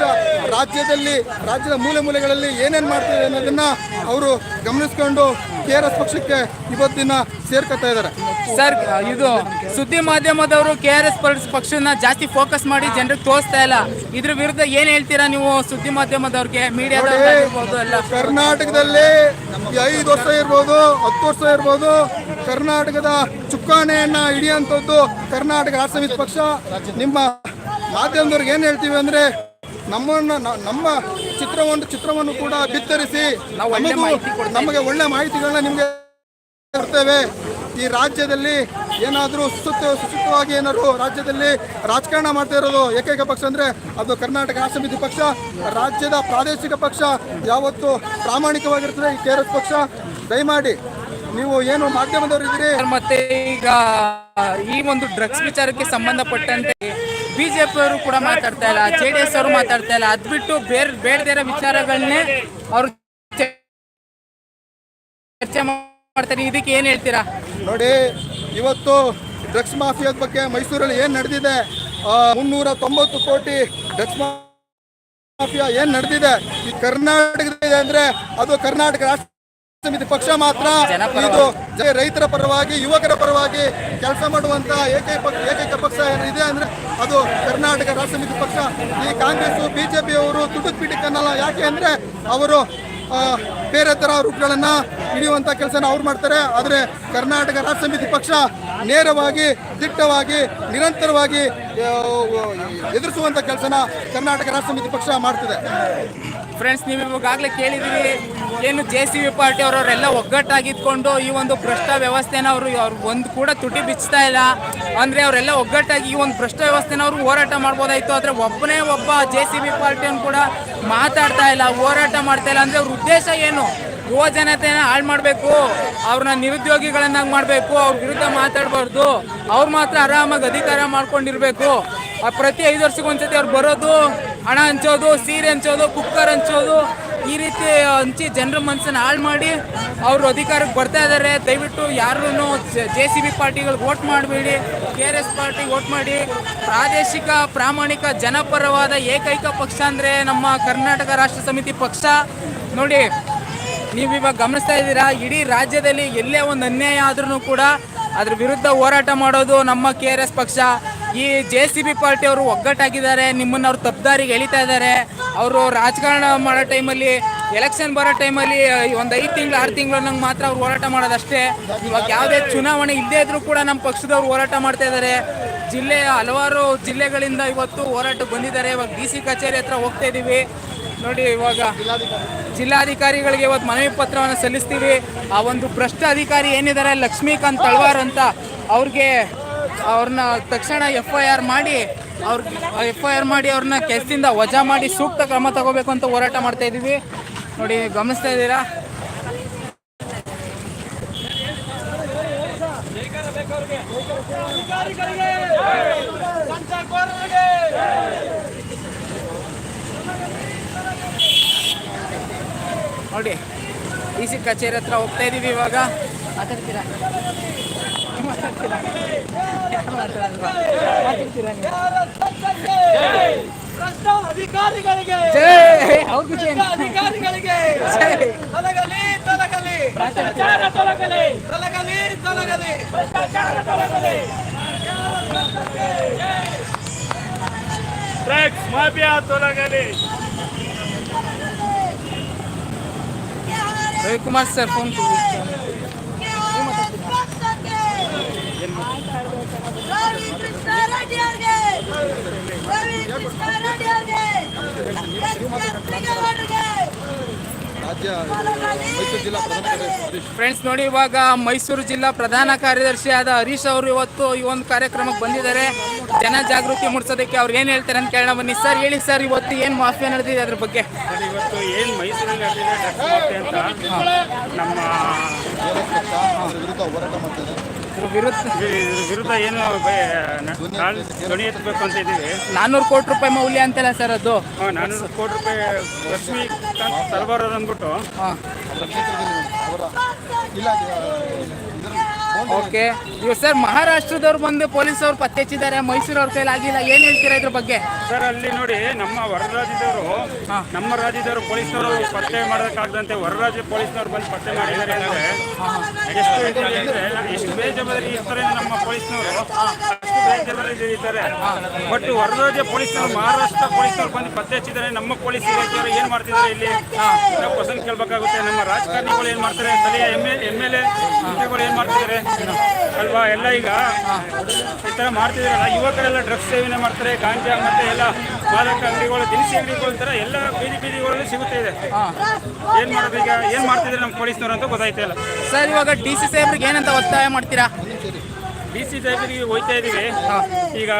ರಾಜ್ಯದಲ್ಲಿ, ರಾಜ್ಯದ ಮೂಲೆ ಮೂಲೆಗಳಲ್ಲಿ ಏನೇನು ಮಾಡ್ತಾರೆ ಅನ್ನೋದನ್ನ ಅವರು ಗಮನಿಸ್ಕೊಂಡು ಕೆ ಆರ್ ಎಸ್ ಪಕ್ಷಕ್ಕೆ ಇವತ್ತಿನ ಸೇರ್ಕೊತಾ ಇದ್ದಾರೆ. ಸರ್ ಇದು ಸುದ್ದಿ ಮಾಧ್ಯಮದವರು ಕೆ ಆರ್ ಎಸ್ ಪಕ್ಷನ ಜಾಸ್ತಿ ಫೋಕಸ್ ಮಾಡಿ ಜನರಿಗೆ ತೋರಿಸ್ತಾ ಇಲ್ಲ. ಇದ್ರ ವಿರುದ್ಧ ಏನ್ ಹೇಳ್ತೀರಾ ನೀವು ಸುದ್ದಿ ಮಾಧ್ಯಮದವ್ರಿಗೆ? ಮೀಡಿಯಾ ಕರ್ನಾಟಕದಲ್ಲಿ ಐದು ವರ್ಷ ಇರ್ಬೋದು ಹತ್ತು ವರ್ಷ ಇರ್ಬೋದು. ಕರ್ನಾಟಕದ ಚುಕ್ಕಾಣೆಯನ್ನ ಹಿಡಿಯಂತದ್ದು ಕರ್ನಾಟಕ ರಾಷ್ಟ್ರ ಪಕ್ಷ. ನಿಮ್ಮ ಮಾಧ್ಯಮದವ್ರಿಗೆ ಏನು ಹೇಳ್ತೀವಿ ಅಂದ್ರೆ ನಮ್ಮನ್ನ ನಮ್ಮ ಚಿತ್ರವನ್ನು ಚಿತ್ರವನ್ನು ಕೂಡ ಬಿತ್ತರಿಸಿ ನಮಗೂ- ಒಳ್ಳೆ ಮಾಹಿತಿಗಳನ್ನ ನಿಮಗೆ ಕೊಡ್ತೇವೆ. ಈ ರಾಜ್ಯದಲ್ಲಿ ಏನಾದರೂ ಸುಸ್ತು ಸುಚಿತವಾಗಿ ಏನಾದ್ರು ರಾಜ್ಯದಲ್ಲಿ ರಾಜಕಾರಣ ಮಾಡ್ತಾ ಇರೋದು ಏಕೈಕ ಪಕ್ಷ ಅಂದರೆ ಅದು ಕರ್ನಾಟಕ ರಾಷ್ಟ್ರಮಿತಿ ಪಕ್ಷ ರಾಜ್ಯದ ಪ್ರಾದೇಶಿಕ ಪಕ್ಷ ಯಾವತ್ತು ಪ್ರಾಮಾಣಿಕವಾಗಿರ್ತದೆ ಈ ಕೆ ಆರ್ ಎಸ್ ಪಕ್ಷ. ದಯಮಾಡಿ ನೀವು ಏನು ಮಾಧ್ಯಮದವರು ಇದ್ದೀರಿ ಮತ್ತೆ ಈಗ ಈ ಒಂದು ಡ್ರಗ್ಸ್ ವಿಚಾರಕ್ಕೆ ಸಂಬಂಧಪಟ್ಟಂತೆ ಬಿಜೆಪಿ ಅವರು ಕೂಡ ಮಾತಾಡ್ತಾ ಇಲ್ಲ, ಜೆ ಡಿ ಎಸ್ ಅವರು ಮಾತಾಡ್ತಾ ಇಲ್ಲ. ಅದ್ ಬಿಟ್ಟು ಬೇರೆ ಬೇರೆ ಇರೋ ವಿಚಾರಗಳನ್ನೇ ಅವರು ಚರ್ಚೆ ಮಾಡ್ತಾರೆ. ಇದಕ್ಕೆ ಏನ್ ಹೇಳ್ತೀರಾ? ನೋಡಿ, ಇವತ್ತು ಡ್ರಗ್ಸ್ ಮಾಫಿಯಾದ ಬಗ್ಗೆ ಮೈಸೂರಲ್ಲಿ ಏನು ನಡೆದಿದೆ? ಮುನ್ನೂರ ತೊಂಬತ್ತು ಕೋಟಿ ಡ್ರಗ್ಸ್ ಮಾಫಿಯಾ ಏನು ನಡೆದಿದೆ? ಈ ಇದೆ ಅಂದ್ರೆ ಅದು ಕರ್ನಾಟಕ ರಾಷ್ಟ್ರ ಸಮಿತಿ ಪಕ್ಷ ಮಾತ್ರ ಇದು ರೈತರ ಪರವಾಗಿ ಯುವಕರ ಪರವಾಗಿ ಕೆಲಸ ಮಾಡುವಂತ ಏಕೈಕ ಪಕ್ಷ ಏಕೈಕ ಪಕ್ಷ ಏನಿದೆ ಅಂದ್ರೆ ಅದು ಕರ್ನಾಟಕ ರಾಷ್ಟ್ರ ಸಮಿತಿ ಪಕ್ಷ. ಈ ಕಾಂಗ್ರೆಸ್ ಬಿಜೆಪಿ ಅವರು ತುಡುಕ್ ಪಿಟಿಕ್ ಅನ್ನಲ್ಲ ಯಾಕೆ ಅಂದ್ರೆ ಅವರು ಬೇರೆ ಥರ ರೂಪಗಳನ್ನ ಹಿಡಿಯುವಂಥ ಕೆಲಸನ ಅವ್ರು ಮಾಡ್ತಾರೆ. ಆದರೆ ಕರ್ನಾಟಕ ರಾಷ್ಟ್ರ ಸಮಿತಿ ಪಕ್ಷ ನೇರವಾಗಿ ದಿಟ್ಟವಾಗಿ ನಿರಂತರವಾಗಿ ಎದುರಿಸುವಂತ ಎದುರಿಸುವಂಥ ಕೆಲಸನ ಕರ್ನಾಟಕ ರಾಷ್ಟ್ರ ಸಮಿತಿ ಪಕ್ಷ ಮಾಡ್ತಿದೆ. ಫ್ರೆಂಡ್ಸ್ ನೀವು ಇವಾಗಲೇ ಕೇಳಿದ್ದೀವಿ ಏನು ಜೆ ಸಿ ಬಿ ಪಾರ್ಟಿ ಅವರವರೆಲ್ಲ ಒಗ್ಗಟ್ಟಾಗಿದ್ಕೊಂಡು ಈ ಒಂದು ಭ್ರಷ್ಟ ವ್ಯವಸ್ಥೆನ ಅವರು ಅವ್ರು ಒಂದು ಕೂಡ ತುಟಿ ಬಿಚ್ತಾ ಇಲ್ಲ. ಅಂದರೆ ಅವರೆಲ್ಲ ಒಗ್ಗಟ್ಟಾಗಿ ಈ ಒಂದು ಭ್ರಷ್ಟ ವ್ಯವಸ್ಥೆನ ಅವರು ಹೋರಾಟ ಮಾಡ್ಬೋದಾಯಿತು. ಆದರೆ ಒಬ್ಬನೇ ಒಬ್ಬ ಜೆ ಸಿ ಬಿ ಪಾರ್ಟಿಯನ್ನು ಕೂಡ ಮಾತಾಡ್ತಾ ಇಲ್ಲ, ಹೋರಾಟ ಮಾಡ್ತಾ ಇಲ್ಲ. ಅಂದರೆ ಅವ್ರ ಉದ್ದೇಶ ಏನು? ಯುವ ಜನತೆನ ಹಾಳು ಮಾಡಬೇಕು, ಅವ್ರನ್ನ ನಿರುದ್ಯೋಗಿಗಳನ್ನಾಗಿ ಮಾಡಬೇಕು, ಅವ್ರ ವಿರುದ್ಧ ಮಾತಾಡಬಾರ್ದು, ಅವ್ರು ಮಾತ್ರ ಆರಾಮಾಗಿ ಅಧಿಕಾರ ಮಾಡ್ಕೊಂಡಿರಬೇಕು. ಪ್ರತಿ ಐದು ವರ್ಷಕ್ಕೊಂದ್ಸತಿ ಅವ್ರು ಬರೋದು ಹಣ ಹಂಚೋದು, ಸೀರೆ ಹಂಚೋದು, ಕುಕ್ಕರ್ ಹಂಚೋದು, ಈ ರೀತಿ ಹಂಚಿ ಜನರ ಮನಸ್ಸನ್ನ ಹಾಳು ಮಾಡಿ ಅವರು ಅಧಿಕಾರಕ್ಕೆ ಬರ್ತಾ ಇದ್ದಾರೆ ದಯವಿಟ್ಟು ಯಾರೂ ಜೆ ಸಿ ಬಿ ಪಾರ್ಟಿಗಳಿಗೆ ವೋಟ್ ಮಾಡಬೇಡಿ, ಕೆ ಆರ್ ಎಸ್ ಪಾರ್ಟಿಗೆ ವೋಟ್ ಮಾಡಿ. ಪ್ರಾದೇಶಿಕ, ಪ್ರಾಮಾಣಿಕ, ಜನಪರವಾದ ಏಕೈಕ ಪಕ್ಷ ಅಂದರೆ ನಮ್ಮ ಕರ್ನಾಟಕ ರಾಷ್ಟ್ರ ಸಮಿತಿ ಪಕ್ಷ. ನೋಡಿ ನೀವು ಗಮನಿಸ್ತಾ ಇದ್ದೀರಾ, ಇಡೀ ರಾಜ್ಯದಲ್ಲಿ ಎಲ್ಲೇ ಒಂದು ಅನ್ಯಾಯ ಆದ್ರೂ ಕೂಡ ಅದ್ರ ವಿರುದ್ಧ ಹೋರಾಟ ಮಾಡೋದು ನಮ್ಮ ಕೆ ಆರ್ ಎಸ್ ಪಕ್ಷ. ಈ ಜೆ ಸಿ ಬಿ ಪಾರ್ಟಿ ಅವರು ಒಗ್ಗಟ್ಟಾಗಿದ್ದಾರೆ, ನಿಮ್ಮನ್ನು ಅವ್ರು ತಪ್ಪದಾರಿಗೆ ಎಳಿತಾ ಇದ್ದಾರೆ. ಅವರು ರಾಜಕಾರಣ ಮಾಡೋ ಟೈಮಲ್ಲಿ, ಎಲೆಕ್ಷನ್ ಬರೋ ಟೈಮಲ್ಲಿ ಒಂದು ಐದು ತಿಂಗಳು, ಆರು ತಿಂಗಳು ನಂಗೆ ಮಾತ್ರ ಅವ್ರು ಹೋರಾಟ ಮಾಡೋದಷ್ಟೇ. ಇವಾಗ ಯಾವುದೇ ಚುನಾವಣೆ ಇಲ್ಲದೇ ಇದ್ರೂ ಕೂಡ ನಮ್ಮ ಪಕ್ಷದವ್ರು ಹೋರಾಟ ಮಾಡ್ತಾ ಇದ್ದಾರೆ. ಜಿಲ್ಲೆಯ ಹಲವಾರು ಜಿಲ್ಲೆಗಳಿಂದ ಇವತ್ತು ಹೋರಾಟ ಬಂದಿದ್ದಾರೆ. ಇವಾಗ ಡಿ ಸಿ ಕಚೇರಿ ಹತ್ರ ಹೋಗ್ತಾ ಇದ್ದೀವಿ ನೋಡಿ, ಇವಾಗ ಜಿಲ್ಲಾಧಿಕಾರಿಗಳಿಗೆ ಇವತ್ತು ಮನವಿ ಪತ್ರವನ್ನು ಸಲ್ಲಿಸ್ತೀವಿ. ಆ ಒಂದು ಭ್ರಷ್ಟ ಅಧಿಕಾರಿ ಏನಿದ್ದಾರೆ, ಲಕ್ಷ್ಮೀಕಾಂತ್ ತಳ್ವಾರ್ ಅಂತ ಅವ್ರಿಗೆ ಅವ್ರನ್ನ ತಕ್ಷಣ ಎಫ್ ಐ ಆರ್ ಮಾಡಿ ಅವ್ರ ಎಫ್ ಐ ಆರ್ ಮಾಡಿ ಅವ್ರನ್ನ ಕೆಲಸದಿಂದ ವಜಾ ಮಾಡಿ ಸೂಕ್ತ ಕ್ರಮ ತಗೋಬೇಕು ಅಂತ ಹೋರಾಟ ಮಾಡ್ತಾ ಇದ್ದೀವಿ. ನೋಡಿ, ಗಮನಿಸ್ತಾ ಇದ್ದೀರಾ? ನೋಡಿ ಡಿ ಸಿ ಕಚೇರಿ ಹತ್ರ ಹೋಗ್ತಾ ಇದೀವಿ ಇವಾಗ. ಮಾತಾಡ್ತೀರಾ? ಅಧಿಕಾರಿಗಳಿಗೆ ಜೈ ಅವ್ರಿಗೂ ಜೈ. ಅಧಿಕಾರಿಗಳಿಗೆ ಜೈ. ತೊಲಗಲಿ ತೊಲಗಲಿ ಭ್ರಷ್ಟಾಚಾರ ತೊಲಗಲಿ ತೊಲಗಲಿ ತೊಲಗಲಿ ಭ್ರಷ್ಟಾಚಾರ ತೊಲಗಲಿ ಡ್ರಗ್ಸ್ ಮಾಫಿಯಾ ತೊಲಗಲಿ ರವಿಕುಮಾರ್ ಸರ್ ಫೋನ್ ಫ್ರೆಂಡ್ಸ್ ನೋಡಿ ಇವಾಗ ಮೈಸೂರು ಜಿಲ್ಲಾ ಪ್ರಧಾನ ಕಾರ್ಯದರ್ಶಿ ಆದ ಹರೀಶ್ ಅವರು ಇವತ್ತು ಈ ಒಂದು ಕಾರ್ಯಕ್ರಮಕ್ಕೆ ಬಂದಿದ್ದಾರೆ. ಜನ ಜಾಗೃತಿ ಮೂಡಿಸೋದಕ್ಕೆ ಅವ್ರು ಏನು ಹೇಳ್ತಾರೆ ಅಂತ ಕೇಳೋಣ ಬನ್ನಿ. ಸರ್ ಹೇಳಿ ಸರ್ ಇವತ್ತು ಏನು ಮಾಫಿಯಾ ನಡೆದಿದೆ ಅದ್ರ ಬಗ್ಗೆ? ಇವತ್ತು ಏನು ಮೈಸೂರಲ್ಲಿ ನಡೆದಿದೆ ಡ್ರಗ್ಸ್ ಮಾಫಿಯಾ ಅಂತ ನಮ್ಮ ವಿರುದ್ಧ ಇದ್ರ ವಿರುದ್ಧ ಇದ್ರ ವಿರುದ್ಧ ಏನು ಧ್ವನಿ ಎತ್ತಬೇಕು ಅಂತ ಇದ್ದೀವಿ. ನಾನ್ನೂರು ಕೋಟಿ ರೂಪಾಯಿ ಮೌಲ್ಯ ಅಂತಲ್ಲ ಸರ್ ಅದು. ಆ, ನಾನ್ನೂರು ಕೋಟಿ ರೂಪಾಯಿ ಲಕ್ಷ್ಮಿ ತಲವಾರ್ ಅಂದ್ಬಿಟ್ಟು. ಹಾಂ. ಅವರ ಇಲ್ಲ ಓಕೆ ಇವ್ರು ಸರ್ ಮಹಾರಾಷ್ಟ್ರದವ್ರು ಬಂದು ಪೊಲೀಸ್ ಅವ್ರು ಪತ್ತೆ ಹಚ್ಚಿದ್ದಾರೆ ಮೈಸೂರು ಅವ್ರ ಕೈಲಿ ಆಗಿಲ್ಲ ಏನ್ ಹೇಳ್ತೀರಾ ಇದ್ರ ಬಗ್ಗೆ ಸರ್ ಅಲ್ಲಿ ನೋಡಿ ನಮ್ಮ ಹೊರ ರಾಜ್ಯದವರು. ನಮ್ಮ ರಾಜ್ಯದವರು ಪೊಲೀಸ್ನವರು ಪತ್ತೆ ಮಾಡೋದಕ್ಕಾಗದಂತೆ ಹೊರ ರಾಜ್ಯ ಪೊಲೀಸ್ನವ್ರು ಬಂದು ಪತ್ತೆ ಮಾಡಿದ್ದಾರೆ ಅಂದ್ರೆ ಎಷ್ಟು ಎಷ್ಟು ಬೇಜವಾಬ್ದಾರಿ ಇರ್ತಾರೆ ನಮ್ಮ ಪೊಲೀಸ್ನವರು ಬಟ್ ಹೊರ ಪೊಲೀಸರು ಮಹಾರಾಷ್ಟ್ರ ಪೊಲೀಸರು ಬಂದು ಪತ್ತೆ ಹಚ್ಚಿದ್ದಾರೆ. ನಮ್ಮ ಪೊಲೀಸ್ ಇಲಾಖೆಯವರು ಏನ್ ಮಾಡ್ತಿದ್ದಾರೆ ಇಲ್ಲಿ? ನಾವು ಕ್ವಶನ್ ಕೇಳ್ಬೇಕಾಗುತ್ತೆ. ನಮ್ಮ ರಾಜಕಾರಣಿಗಳು ಏನ್ ಮಾಡ್ತಾರೆ? ಸ್ಥಳೀಯ ಎಂ ಎಲ್ ಎಂ ಎಲ್ ಎಗಳು ಏನ್ ಮಾಡ್ತಿದ್ದಾರೆ? ಅಲ್ವಾ? ಎಲ್ಲ ಈಗ ಈ ತರ ಮಾಡ್ತಿದಾರಲ್ಲ ಯುವಕರೆಲ್ಲ ಡ್ರಗ್ಸ್ ಸೇವನೆ ಮಾಡ್ತಾರೆ. ಗಾಂಜಾ ಮತ್ತೆ ಎಲ್ಲ ಮಾದಕ ಅಂಗಡಿಗಳು, ದಿನಸಿ ಅಂಗಡಿಗಳು ತರ ಎಲ್ಲ ಬೀದಿ ಬೀದಿಗಳಲ್ಲಿ ಸಿಗುತ್ತೆ ಇದೆ. ಏನ್ ಮಾಡೋದು ಈಗ? ಏನ್ ಮಾಡ್ತಿದ್ರೆ ನಮ್ಮ ಪೊಲೀಸ್ನವರು ಅಂತ ಗೊತ್ತಾಯ್ತಾ ಇಲ್ಲ. ಸರ್, ಇವಾಗ ಡಿ ಸಿ ಸಾಹೇಬ್ರಿಗೆ ಏನಂತ ಒತ್ತಾಯ ಮಾಡ್ತೀರಾ? ಡಿ ಸಿ ಸಾಹೇಬರಿಗೆ ಹೋಗ್ತಾ ಇದ್ದೀವಿ. ಈಗ